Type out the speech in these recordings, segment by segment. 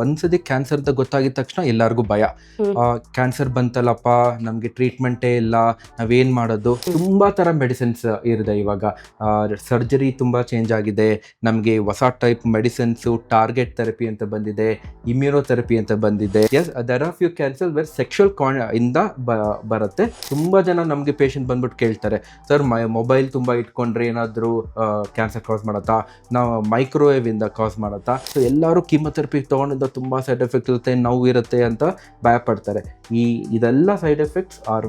ಒಂದ್ಸತಿ ಕ್ಯಾನ್ಸರ್ ಗೊತ್ತಾಗಿದ ತಕ್ಷಣ ಎಲ್ಲರಿಗೂ ಭಯ. ಕ್ಯಾನ್ಸರ್ ಬಂತಲ್ಲಪ್ಪ ನಮಗೆ ಟ್ರೀಟ್ಮೆಂಟೇ ಇಲ್ಲ ನಾವೇನ್ ಮಾಡೋದು? ತುಂಬಾ ತರ ಮೆಡಿಸಿನ್ಸ್ ಇರಿದೆ ಇವಾಗ. ಸರ್ಜರಿ ತುಂಬಾ ಚೇಂಜ್ ಆಗಿದೆ. ನಮಗೆ ಹೊಸ ಟೈಪ್ ಮೆಡಿಸಿನ್ಸ್ ಟಾರ್ಗೆಟ್ ಥೆರಪಿ ಅಂತ ಬಂದಿದೆ ಇಮ್ಯುನೋಥೆರಪಿ ಅಂತ ಬಂದಿದೆ. As there are few cancer where sexual ಕಾನ್ ಇಂದ ಬರುತ್ತೆ. ತುಂಬಾ ಜನ ನಮಗೆ ಪೇಷಂಟ್ ಬಂದ್ಬಿಟ್ಟು ಕೇಳ್ತಾರೆ ಸರ್ ಮೈ ಮೊಬೈಲ್ ತುಂಬಾ ಇಟ್ಕೊಂಡ್ರೆ ಏನಾದ್ರೂ ಕ್ಯಾನ್ಸರ್ ಕಾಸ್ ಮಾಡತ್ತಾ? ನಾವು ಮೈಕ್ರೋವೇವ್ ಇಂದ ಕಾಸ್ ಮಾಡತ್ತಾ? ಸೊ ಎಲ್ಲರೂ ಕಿಮೊಥೆರಪಿ ತೊಗೊಂಡಿದ್ದ ತುಂಬ ಸೈಡ್ ಎಫೆಕ್ಟ್ ಇರುತ್ತೆ, ನೋವು ಇರುತ್ತೆ ಅಂತ ಭಯಪಡ್ತಾರೆ. ಈ ಇದೆಲ್ಲ side effects are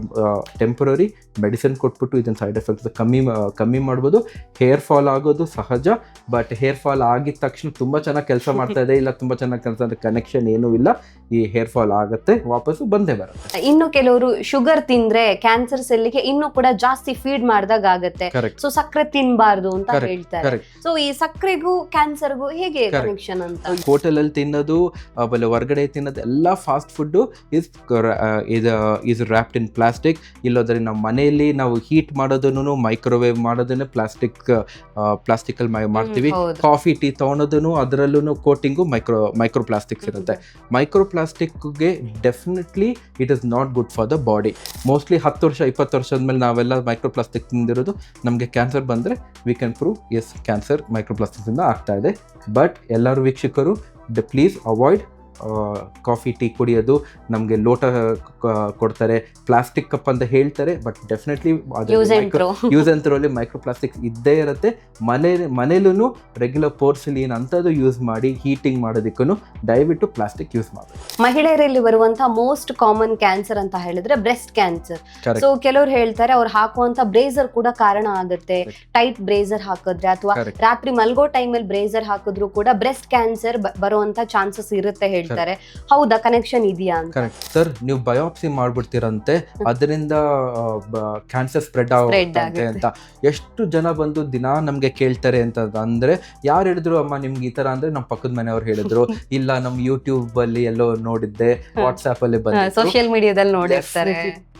temporary medicine ಕೊಟ್ಬಿಟ್ಟು ಇದನ್ನ ಸೈಡ್ ಎಫೆಕ್ಟ್ಸ್ ಕಮ್ಮಿ ಕಮ್ಮಿ ಮಾಡ್ಬೋದು. ಹೇರ್ ಫಾಲ್ ಆಗೋದು ಸಹಜ ಬಟ್ ಹೇರ್ ಫಾಲ್ ಆಗಿದ ತಕ್ಷಣ ತುಂಬಾ ಚೆನ್ನಾಗಿ ಕೆಲಸ ಮಾಡ್ತಾ ಇದೆ. ಇಲ್ಲ ತುಂಬಾ ಚೆನ್ನಾಗಿ ಕೆಲಸ ಕನೆಕ್ಷನ್ ಏನೂ ಇಲ್ಲ. ಈ ಹೇರ್ ಫಾಲ್ ಆಗುತ್ತೆ ವಾಪಸ್ಸು ಬಂದೇ ಬರುತ್ತೆ. ಇನ್ನು ಕೆಲವರು ಶುಗರ್ ತಿಂದ್ರೆ ಕ್ಯಾನ್ಸರ್ ಸೆಲ್ಗೆ ಇನ್ನೂ ಕೂಡ ಜಾಸ್ತಿ ಫೀಡ್ ಮಾಡಿದಾಗ ಆಗುತ್ತೆ. ಸೊ ಸಕ್ಕರೆ ತಿನ್ಬಾರ್ದು ಅಂತ ಹೇಳ್ತಾರೆ. ಸೊ ಈ ಸಕ್ಕರೆಗೂ ಕ್ಯಾನ್ಸರ್ಗೂ ಹೇಗೆ. ಕನೆಕ್ಷನ್ ಅಂತ? ಹೋಟೆಲಲ್ಲಿ ತಿನ್ನೋದು ಆಮೇಲೆ ಹೊರಗಡೆ ತಿನ್ನೋದು ಎಲ್ಲ ಫಾಸ್ಟ್ ಫುಡ್ ಇಸ್ ಇದು ಇಸ್ ರ್ಯಾಪ್ಡ್ ಇನ್ ಪ್ಲಾಸ್ಟಿಕ್ ಇಲ್ಲೋದ್ರೆ ನಮ್ಮ ಮನೆಯಲ್ಲಿ ನಾವು ಹೀಟ್ ಮಾಡೋದನ್ನು ಮೈಕ್ರೋವೇವ್ ಮಾಡೋದನ್ನು ಪ್ಲಾಸ್ಟಿಕ್ ಪ್ಲಾಸ್ಟಿಕಲ್ಲಿ ಮಾಡ್ತೀವಿ ಹ್ಮ್, ಹೌದು. ಕಾಫಿ ಟೀ ತೊಗೊಳೋದನ್ನು ಅದರಲ್ಲೂ ಕೋಟಿಂಗು ಮೈಕ್ರೋ ಮೈಕ್ರೋ ಪ್ಲಾಸ್ಟಿಕ್ಸ್ ಇರುತ್ತೆ. Micro ಪ್ಲಾಸ್ಟಿಕ್ಗೆ definitely it is not good for the body mostly ಹತ್ತು ವರ್ಷ ಇಪ್ಪತ್ತು ವರ್ಷದ ಮೇಲೆ ನಾವೆಲ್ಲ ಮೈಕ್ರೋ ಪ್ಲಾಸ್ಟಿಕ್ ತಿಂದಿರೋದು ನಮಗೆ ಕ್ಯಾನ್ಸರ್ ಬಂದರೆ we can prove as cancer micro ಪ್ಲಾಸ್ಟಿಕ್ಸಿಂದ ಆಗ್ತಾ ಇದೆ. ಬಟ್ ಎಲ್ಲರೂ ವೀಕ್ಷಕರು the please avoid coffee tea ಕುಡಿಯೋದು ನಮಗೆ ಲೋಟ ಕೊಡ್ತಾರೆ. ಪ್ಲಾಸ್ಟಿಕ್ ಕಪ್ ಅಂತ ಹೇಳ್ತಾರೆ but definitely use use microplastic ಇದ್ದೇ ಇರುತ್ತೆ. ಮನೆ ಮನೇಲೂ ರೆಗ್ಯುಲರ್ ಪೋರ್ಸಿಲಿನ್ ಅಂಥದ್ದು ಯೂಸ್ ಮಾಡಿ ಹೀಟಿಂಗ್ ಮಾಡೋದಕ್ಕೂ ದಯವಿಟ್ಟು ಪ್ಲಾಸ್ಟಿಕ್ ಯೂಸ್ ಮಾಡಿ ಮಹಿಳೆಯರಲ್ಲಿ ಬರುವಂತಹ ಮೋಸ್ಟ್ ಕಾಮನ್ ಕ್ಯಾನ್ಸರ್ ಅಂತ ಹೇಳಿದ್ರೆ ಬ್ರೆಸ್ಟ್ ಕ್ಯಾನ್ಸರ್. ಸೊ ಕೆಲವರು ಹೇಳ್ತಾರೆ ಅವ್ರು ಹಾಕುವಂತ ಬ್ರೇಸರ್ ಕೂಡ ಕಾರಣ ಆಗುತ್ತೆ. ಟೈಟ್ ಬ್ರೇಸರ್ ಹಾಕಿದ್ರೆ ಅಥವಾ ರಾತ್ರಿ ಮಲ್ಗೋ ಟೈಮಲ್ಲಿ ಬ್ರೇಸರ್ ಹಾಕಿದ್ರು ಕೂಡ ಬ್ರೆಸ್ಟ್ ಕ್ಯಾನ್ಸರ್ ಬರುವಂತ ಚಾನ್ಸಸ್ ಇರುತ್ತೆ ಹೇಳ್ತಾರೆ. ಹೌದಾ? ಕನೆಕ್ಷನ್ ಇದೆಯಾ ಅಂತ. ಕರೆಕ್ಟ್ ಸರ್ ನೀವು ಬಯೋಪ್ಸಿ ಮಾಡ್ಬಿಡ್ತೀರಂತೆ ಅದರಿಂದ ಕ್ಯಾನ್ಸರ್ ಸ್ಪ್ರೆಡ್ ಆಗುತ್ತೆ. ಅಂತ. ಎಷ್ಟು ಜನ ಬಂದು ದಿನ ನಮ್ಗೆ ಕೇಳ್ತಾರೆ ಅಂತ ಅಂದ್ರೆ ಯಾರು ಹೇಳಿದ್ರು ಅಮ್ಮ ನಿಮ್ಗೆ ಈ ತರ ಅಂದ್ರೆ ನಮ್ಮ ಪಕ್ಕದ ಮನೆಯವ್ರು ಹೇಳಿದ್ರು. ಇಲ್ಲ ನಮ್ ಯೂಟ್ಯೂಬ್ ಅಲ್ಲಿ ಎಲ್ಲೋ ನೋಡಿದ್ದೆ ವಾಟ್ಸ್ಆಪ್ ಅಲ್ಲಿ ಬಂದ ಸೋಷಿಯಲ್ ಮೀಡಿಯಾದಲ್ಲಿ ನೋಡಿರ್ತಾರೆ.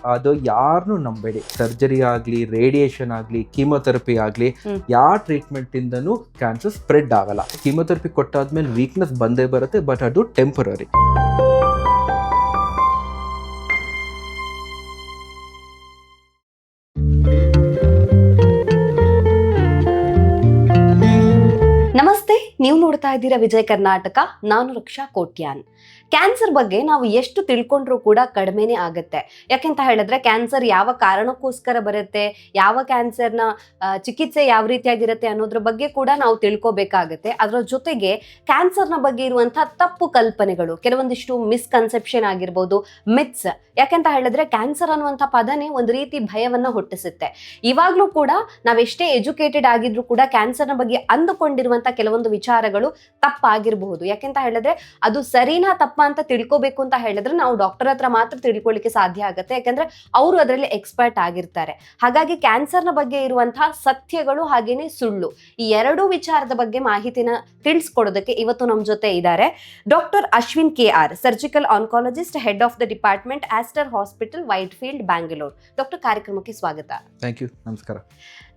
ಅದು ಯಾರನ್ನು ನಂಬೇಡಿ. ಸರ್ಜರಿ ಆಗಲಿ ರೇಡಿಯೇಷನ್ ಆಗಲಿ ಕೀಮೊಥೆರಪಿ ಆಗಲಿ. ಯಾವ ಟ್ರೀಟ್ಮೆಂಟ್ ಇಂದನೂ ಕ್ಯಾನ್ಸರ್ ಸ್ಪ್ರೆಡ್ ಆಗಲ್ಲ. ಕೀಮೊಥೆರಪಿ ಕೊಟ್ಟಾದ್ಮೇಲೆ ವೀಕ್ನೆಸ್ ಬಂದೇ ಬರುತ್ತೆ ಬಟ್ ಅದು ಟೆಂಪರರಿ ನೋಡ್ತಾ ಇದ್ದೀರಾ ವಿಜಯ ಕರ್ನಾಟಕ? ನಾನು ರಕ್ಷಾ ಕೋಟ್ಯಾನ್. ಕ್ಯಾನ್ಸರ್ ಬಗ್ಗೆ ನಾವು ಎಷ್ಟು ತಿಳ್ಕೊಂಡ್ರೂ ಕೂಡ ಕಡಿಮೆನೇ ಆಗುತ್ತೆ. ಯಾಕೆಂತ ಹೇಳಿದ್ರೆ ಕ್ಯಾನ್ಸರ್ ಯಾವ ಕಾರಣಕ್ಕೋಸ್ಕರ ಬರುತ್ತೆ, ಯಾವ ಕ್ಯಾನ್ಸರ್ನ ಚಿಕಿತ್ಸೆ ಯಾವ ರೀತಿಯಾಗಿರುತ್ತೆ ಅನ್ನೋದ್ರ ಬಗ್ಗೆ ಕೂಡ ನಾವು ತಿಳ್ಕೊಬೇಕಾಗತ್ತೆ. ಅದರ ಜೊತೆಗೆ ಕ್ಯಾನ್ಸರ್ನ ಬಗ್ಗೆ ಇರುವಂತಹ ತಪ್ಪು ಕಲ್ಪನೆಗಳು, ಕೆಲವೊಂದಿಷ್ಟು ಮಿಸ್ಕನ್ಸೆಪ್ಷನ್ ಆಗಿರ್ಬೋದು ಮಿತ್ಸ್ ಯಾಕೆಂತ ಹೇಳಿದ್ರೆ ಕ್ಯಾನ್ಸರ್ ಅನ್ನುವಂಥ ಪದನೇ ಒಂದು ರೀತಿ ಭಯವನ್ನ ಹುಟ್ಟಿಸುತ್ತೆ. ಇವಾಗ್ಲೂ ಕೂಡ ನಾವೆಷ್ಟೇ ಎಜುಕೇಟೆಡ್ ಆಗಿದ್ರು ಕೂಡ ಕ್ಯಾನ್ಸರ್ನ ಬಗ್ಗೆ ಅಂದುಕೊಂಡಿರುವಂತಹ ಕೆಲವೊಂದು ವಿಚಾರಗಳು ತಪ್ಪಾಗಿರಬಹುದು. ಯಾಕೆಂತ ಹೇಳಿದ್ರೆ ಅದು ಸರಿನಾ ತಪ್ಪ ಅಂತ ತಿಳ್ಕೊಬೇಕು ಅಂತ ಹೇಳಿದ್ರೆ ನಾವು ಡಾಕ್ಟರ್ ಹತ್ರ ಮಾತ್ರ ತಿಳ್ಕೊಳ್ಳಿಕ್ಕೆ ಸಾಧ್ಯ ಆಗುತ್ತೆ. ಯಾಕಂದ್ರೆ ಅವರು ಅದರಲ್ಲಿ ಎಕ್ಸ್ಪರ್ಟ್ ಆಗಿರ್ತಾರೆ. ಹಾಗಾಗಿ ಕ್ಯಾನ್ಸರ್ನ ಬಗ್ಗೆ ಇರುವಂತಹ ಸತ್ಯಗಳು ಹಾಗೇನೆ ಸುಳ್ಳು. ಈ ಎರಡೂ ವಿಚಾರದ ಬಗ್ಗೆ ಮಾಹಿತಿನ ತಿಳಿಸ್ಕೊಡೋದಕ್ಕೆ ಇವತ್ತು ನಮ್ಮ ಜೊತೆ ಇದ್ದಾರೆ doctor Ashwin K R surgical oncologist head of the department Aster hospital Whitefield Bangalore doctor ಕಾರ್ಯಕ್ರಮಕ್ಕೆ ಸ್ವಾಗತ. ಥ್ಯಾಂಕ್ ಯು ನಮಸ್ಕಾರ.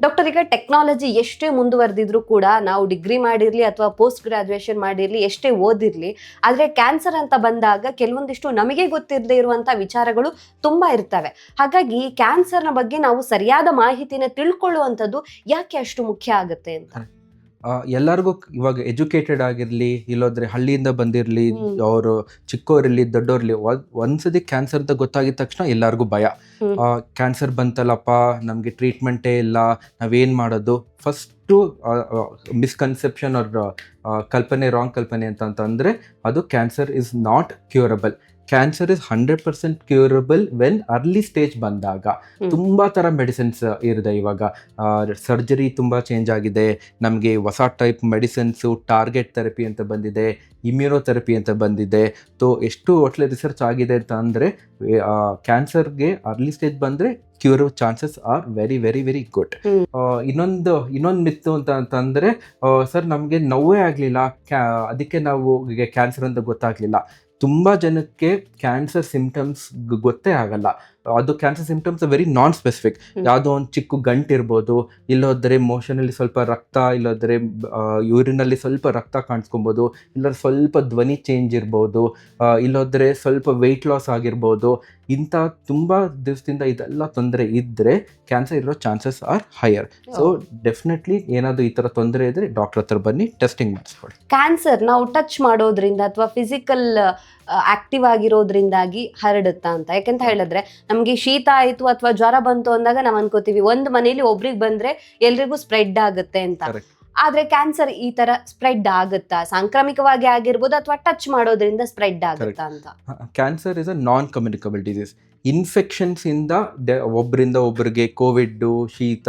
ಡಾಕ್ಟರ್ ಈಗ ಟೆಕ್ನಾಲಜಿ ಎಷ್ಟೇ ಮುಂದುವರೆದಿದ್ರು ಕೂಡ ನಾವು ಡಿಗ್ರಿ ಮಾಡಿರ್ಲಿ ಅಥವಾ ಪೋಸ್ಟ್ ಗ್ರಾಜುಯೇಷನ್ ಮಾಡಿರಲಿ, ಎಷ್ಟೇ ಓದಿರಲಿ, ಆದ್ರೆ ಕ್ಯಾನ್ಸರ್ ಅಂತ ಬಂದಾಗ ಕೆಲವೊಂದಿಷ್ಟು ನಮಗೆ ಗೊತ್ತಿರದೇ ಇರುವಂಥ ವಿಚಾರಗಳು ತುಂಬಾ ಇರ್ತವೆ. ಹಾಗಾಗಿ ಕ್ಯಾನ್ಸರ್ನ ಬಗ್ಗೆ ನಾವು ಸರಿಯಾದ ಮಾಹಿತಿನ ತಿಳ್ಕೊಳ್ಳುವಂಥದ್ದು ಯಾಕೆ ಅಷ್ಟು ಮುಖ್ಯ ಆಗುತ್ತೆ ಅಂತ? ಎಲ್ಲರಿಗೂ ಇವಾಗ ಎಜುಕೇಟೆಡ್ ಆಗಿರಲಿ ಇಲ್ಲೋದ್ರೆ ಹಳ್ಳಿಯಿಂದ ಬಂದಿರಲಿ ಅವರು ಚಿಕ್ಕವರಿರಲಿ ದೊಡ್ಡೋರ್ಲಿ ಒಂದ್- ಒಂದ್ಸತಿ ಕ್ಯಾನ್ಸರ್ ಅಂತ ಗೊತ್ತಾಗಿದ ತಕ್ಷಣ ಎಲ್ಲರಿಗೂ ಭಯ. ಕ್ಯಾನ್ಸರ್ ಬಂತಲ್ಲಪ್ಪ ನಮಗೆ ಟ್ರೀಟ್ಮೆಂಟೇ ಇಲ್ಲ ನಾವೇನು ಮಾಡೋದು? ಫಸ್ಟು ಮಿಸ್ಕನ್ಸೆಪ್ಷನ್ ಅವ್ರ ಕಲ್ಪನೆ ರಾಂಗ್ ಕಲ್ಪನೆ ಅಂತ ಅಂತಂದರೆ ಅದು cancer is not curable cancer is hundred percent curable when early stage ಬಂದಾಗ. ತುಂಬಾ ಥರ ಮೆಡಿಸಿನ್ಸ್ ಇರಿದೆ ಇವಾಗ. ಸರ್ಜರಿ ತುಂಬ ಚೇಂಜ್ ಆಗಿದೆ. ನಮಗೆ ಹೊಸ ಟೈಪ್ ಮೆಡಿಸಿನ್ಸು ಟಾರ್ಗೆಟ್ ಥೆರಪಿ ಅಂತ ಬಂದಿದೆ ಇಮ್ಯುನೋಥೆರಪಿ ಅಂತ ಬಂದಿದೆ. ಸೊ ಎಷ್ಟು ಒಟ್ಲೆ ರಿಸರ್ಚ್ ಆಗಿದೆ ಅಂತ ಅಂದರೆ ಕ್ಯಾನ್ಸರ್ಗೆ ಅರ್ಲಿ ಸ್ಟೇಜ್ ಬಂದರೆ cure chances are very very very good. ಇನ್ನೊಂದು ಇನ್ನೊಂದು ಮಿತ್ತು ಅಂತ ಅಂತಂದರೆ ಸರ್ ನಮಗೆ ನೋವೇ ಆಗಲಿಲ್ಲ. ಕ್ಯಾ ಅದಕ್ಕೆ ನಾವು ಕ್ಯಾನ್ಸರ್ ಅಂತ ಗೊತ್ತಾಗಲಿಲ್ಲ. ತುಂಬ ಜನಕ್ಕೆ ಕ್ಯಾನ್ಸರ್ ಸಿಂಪ್ಟಮ್ಸ್ ಗೊತ್ತೇ ಆಗಲ್ಲ. ಅದು cancer symptoms very non specific. ಯಾವುದೋ ಒಂದು ಚಿಕ್ಕ ಗಂಟು ಇರ್ಬೋದು ಇಲ್ಲೋದ್ರೆ ಮೋಷನಲ್ಲಿ ಸ್ವಲ್ಪ ರಕ್ತ ಇಲ್ಲೋದ್ರೆ ಯೂರಿನಲ್ಲಿ ಸ್ವಲ್ಪ ರಕ್ತ ಕಾಣಿಸ್ಕೊಬೋದು ಇಲ್ಲ ಸ್ವಲ್ಪ ಧ್ವನಿ ಚೇಂಜ್ ಇರ್ಬೋದು ಇಲ್ಲೋದ್ರೆ ಸ್ವಲ್ಪ ವೆಯ್ಟ್ ಲಾಸ್ ಆಗಿರ್ಬೋದು. ಇಂಥ ತುಂಬ ದಿವಸದಿಂದ ಇದೆಲ್ಲ ತೊಂದರೆ ಇದ್ದರೆ ಕ್ಯಾನ್ಸರ್ ಇರೋ chances are higher so definitely ಏನಾದರೂ ಈ ಥರ ತೊಂದರೆ ಇದ್ದರೆ ಡಾಕ್ಟರ್ ಹತ್ರ ಬನ್ನಿ ಟೆಸ್ಟಿಂಗ್ ಮಾಡಿಸ್ಕೊಳ್ಳಿ. ಕ್ಯಾನ್ಸರ್ ನಾವು ಟಚ್ ಮಾಡೋದ್ರಿಂದ ಅಥವಾ ಫಿಸಿಕಲ್ ಆಕ್ಟಿವ್ ಆಗಿರೋದ್ರಿಂದಾಗಿ ಹರಡುತ್ತಾ ಅಂತ. ಯಾಕೆಂತ ಹೇಳಿದ್ರೆ ನಮ್ಗೆ ಶೀತ ಆಯ್ತು ಅಥವಾ ಜ್ವರ ಬಂತು ಅಂದಾಗ ನಾವ್ ಅನ್ಕೋತೀವಿ ಒಂದ್ ಮನೇಲಿ ಒಬ್ರಿಗೆ ಬಂದ್ರೆ ಎಲ್ರಿಗೂ ಸ್ಪ್ರೆಡ್ ಆಗುತ್ತೆ ಅಂತ. ಆದ್ರೆ ಕ್ಯಾನ್ಸರ್ ಈ ತರ ಸ್ಪ್ರೆಡ್ ಆಗುತ್ತಾ? ಸಾಂಕ್ರಾಮಿಕವಾಗಿ ಆಗಿರ್ಬೋದು ಅಥವಾ ಟಚ್ ಮಾಡೋದ್ರಿಂದ ಸ್ಪ್ರೆಡ್ ಆಗುತ್ತಾ ಅಂತ. Cancer is a non communicable disease ಇನ್ಫೆಕ್ಷನ್ಸಿಂದ ಇಂದ ಒಬ್ಬರಿಂದ ಒಬ್ಬರಿಗೆ ಕೋವಿಡ್ ಶೀತ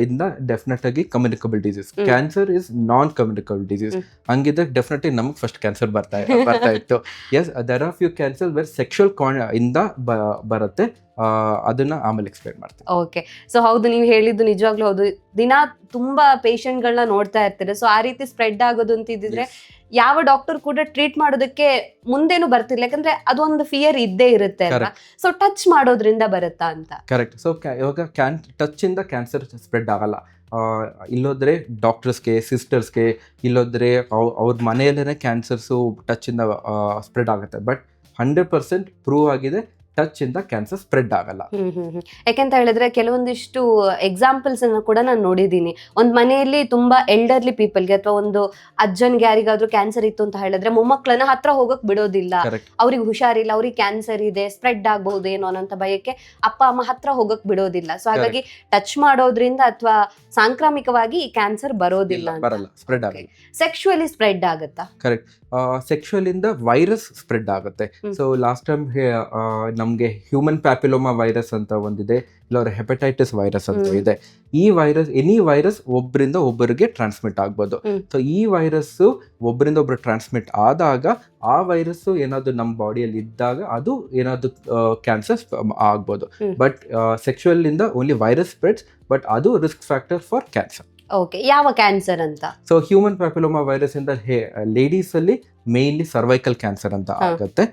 ಇಂದ ಡೆಫಿನೆಟ್ ಆಗಿ communicable disease cancer is non communicable disease ಹಂಗಿದ್ರೆ ಡೆಫಿನೆಟ್ಲಿ ನಮಗೆ ಫಸ್ಟ್ ಕ್ಯಾನ್ಸರ್ ಬರ್ತಾ ಬರ್ತಾ ಇತ್ತು. As there are few cancer where sexual ಇಂದ ಬರುತ್ತೆ. ಅದನ್ನ ಆಮೇಲೆ ಎಕ್ಸ್ಪ್ಲೈನ್ ಮಾಡ್ತೀನಿ. ಓಕೆ ಸೊ ಹೌದು ನೀವು ಹೇಳಿದ್ದು ನಿಜವಾಗ್ಲೂ ಹೌದು. ದಿನ ತುಂಬಾ ಪೇಷಂಟ್ಗಳನ್ನ ನೋಡ್ತಾ ಇರ್ತಾರೆ. ಸೊ ಆ ರೀತಿ ಸ್ಪ್ರೆಡ್ ಆಗೋದು ಅಂತಿದ್ರೆ ಯಾವ ಡಾಕ್ಟರ್ ಕೂಡ ಟ್ರೀಟ್ ಮಾಡೋದಕ್ಕೆ ಮುಂದೇನು ಬರ್ತಿಲ್ಲ ಯಾಕಂದ್ರೆ ಅದೊಂದು ಫಿಯರ್ ಇದ್ದೇ ಇರುತ್ತೆ ಅಲ್ವಾ? ಸೊ ಟಚ್ ಮಾಡೋದ್ರಿಂದ ಬರುತ್ತಾ ಅಂತ? ಕರೆಕ್ಟ್ ಸೊ ಇವಾಗ ಕ್ಯಾನ್ ಇಂದ ಕ್ಯಾನ್ಸರ್ ಸ್ಪ್ರೆಡ್ ಆಗಲ್ಲ. ಇಲ್ಲೋದ್ರೆ ಡಾಕ್ಟರ್ಸ್ಗೆ ಸಿಸ್ಟರ್ಸ್ಗೆ ಇಲ್ಲೋದ್ರೆ ಅವ್- ಅವ್ರ ಮನೆಯಲ್ಲೇ ಕ್ಯಾನ್ಸರ್ಸು ಇಂದ ಸ್ಪ್ರೆಡ್ ಆಗುತ್ತೆ. ಬಟ್ ಹಂಡ್ರೆಡ್ ಪರ್ಸೆಂಟ್ ಪ್ರೂವ್ ಆಗಿದೆ ಟಚ್ಚಿಂದ ಕ್ಯಾನ್ಸರ್ ಸ್ಪ್ರೆಡ್ ಆಗಲ್ಲ. ಹ್ಮ್ ಹ್ಮ್ ಹ್ಮ್. ಯಾಕೆಂತ ಹೇಳಿದ್ರೆ ಕೆಲವೊಂದಿಷ್ಟು ಎಕ್ಸಾಂಪಲ್ಸ್ ಅನ್ನ ಕೂಡ ನಾನು ನೋಡಿದೀನಿ ಒಂದ್ ಮನೆಯಲ್ಲಿ ತುಂಬಾ ಎಲ್ಡರ್ಲಿ ಪೀಪಲ್ಗೆ ಅಥವಾ ಒಂದು ಅಜ್ಜನ್ಗೆ ಯಾರಿಗಾದ್ರೂ ಕ್ಯಾನ್ಸರ್ ಇತ್ತು ಅಂತ ಹೇಳಿದ್ರೆ ಮೊಮ್ಮಕ್ಕಳನ್ನ ಹತ್ರ ಹೋಗಕ್ ಬಿಡೋದಿಲ್ಲ. ಕರೆಕ್ಟ್ ಅವ್ರಿಗೆ ಹುಷಾರಿಲ್ಲ ಅವ್ರಿಗೆ ಕ್ಯಾನ್ಸರ್ ಇದೆ ಸ್ಪ್ರೆಡ್ ಆಗಬಹುದು ಏನೋ ಅನ್ನೋಂಥ ಭಯಕ್ಕೆ ಅಪ್ಪ ಅಮ್ಮ ಹತ್ರ ಹೋಗಕ್ ಬಿಡೋದಿಲ್ಲ. ಸೊ ಹಾಗಾಗಿ ಟಚ್ ಮಾಡೋದ್ರಿಂದ ಅಥವಾ ಸಾಂಕ್ರಾಮಿಕವಾಗಿ ಈ ಕ್ಯಾನ್ಸರ್ ಬರೋದಿಲ್ಲ ಬರಲ್ಲ ಸ್ಪ್ರೆಡ್ ಆಗಲ್ಲ. ಸೆಕ್ಷುವಲಿ ಸ್ಪ್ರೆಡ್ ಆಗುತ್ತಾ? ಸೆಕ್ಷುವಲ್ ಇಂದ ವೈರಸ್ ಸ್ಪ್ರೆಡ್ ಆಗುತ್ತೆ. ಸೊ ಲಾಸ್ಟ್ ಟೈಮ್ ನಮಗೆ ಹ್ಯೂಮನ್ ಪ್ಯಾಪಿಲೋಮಾ ವೈರಸ್ ಅಂತ ಒಂದಿದೆ ಇಲ್ಲವ್ರ ಹೆಪಟೈಟಿಸ್ ವೈರಸ್ ಅಂತ ಇದೆ. ಈ ವೈರಸ್ ಎನಿ ವೈರಸ್ ಒಬ್ಬರಿಂದ ಒಬ್ಬರಿಗೆ ಟ್ರಾನ್ಸ್ಮಿಟ್ ಆಗ್ಬೋದು. ಸೊ ಈ ವೈರಸ್ ಒಬ್ಬರಿಂದ ಒಬ್ರು ಟ್ರಾನ್ಸ್ಮಿಟ್ ಆದಾಗ ಆ ವೈರಸ್ ಏನಾದ್ರು ನಮ್ಮ ಬಾಡಿಯಲ್ಲಿ ಇದ್ದಾಗ ಅದು ಏನಾದ್ರು ಕ್ಯಾನ್ಸರ್ ಆಗ್ಬೋದು. ಬಟ್ ಸೆಕ್ಷುವಲ್ ಇಂದ ಓನ್ಲಿ ವೈರಸ್ ಸ್ಪ್ರೆಡ್ಸ್ ಬಟ್ ಅದು risk factor for cancer okay ಯಾವ ಕ್ಯಾನ್ಸರ್ ಅಂತ? ಸೊ ಹ್ಯೂಮನ್ ಪ್ಯಾಪಿಲೋಮಾ ವೈರಸ್ ಇಂದ ಲೇಡೀಸ್ ಅಲ್ಲಿ ಮೇನ್ಲಿ ಸರ್ವೈಕಲ್ ಕ್ಯಾನ್ಸರ್ ಅಂತ ಆಗುತ್ತೆ.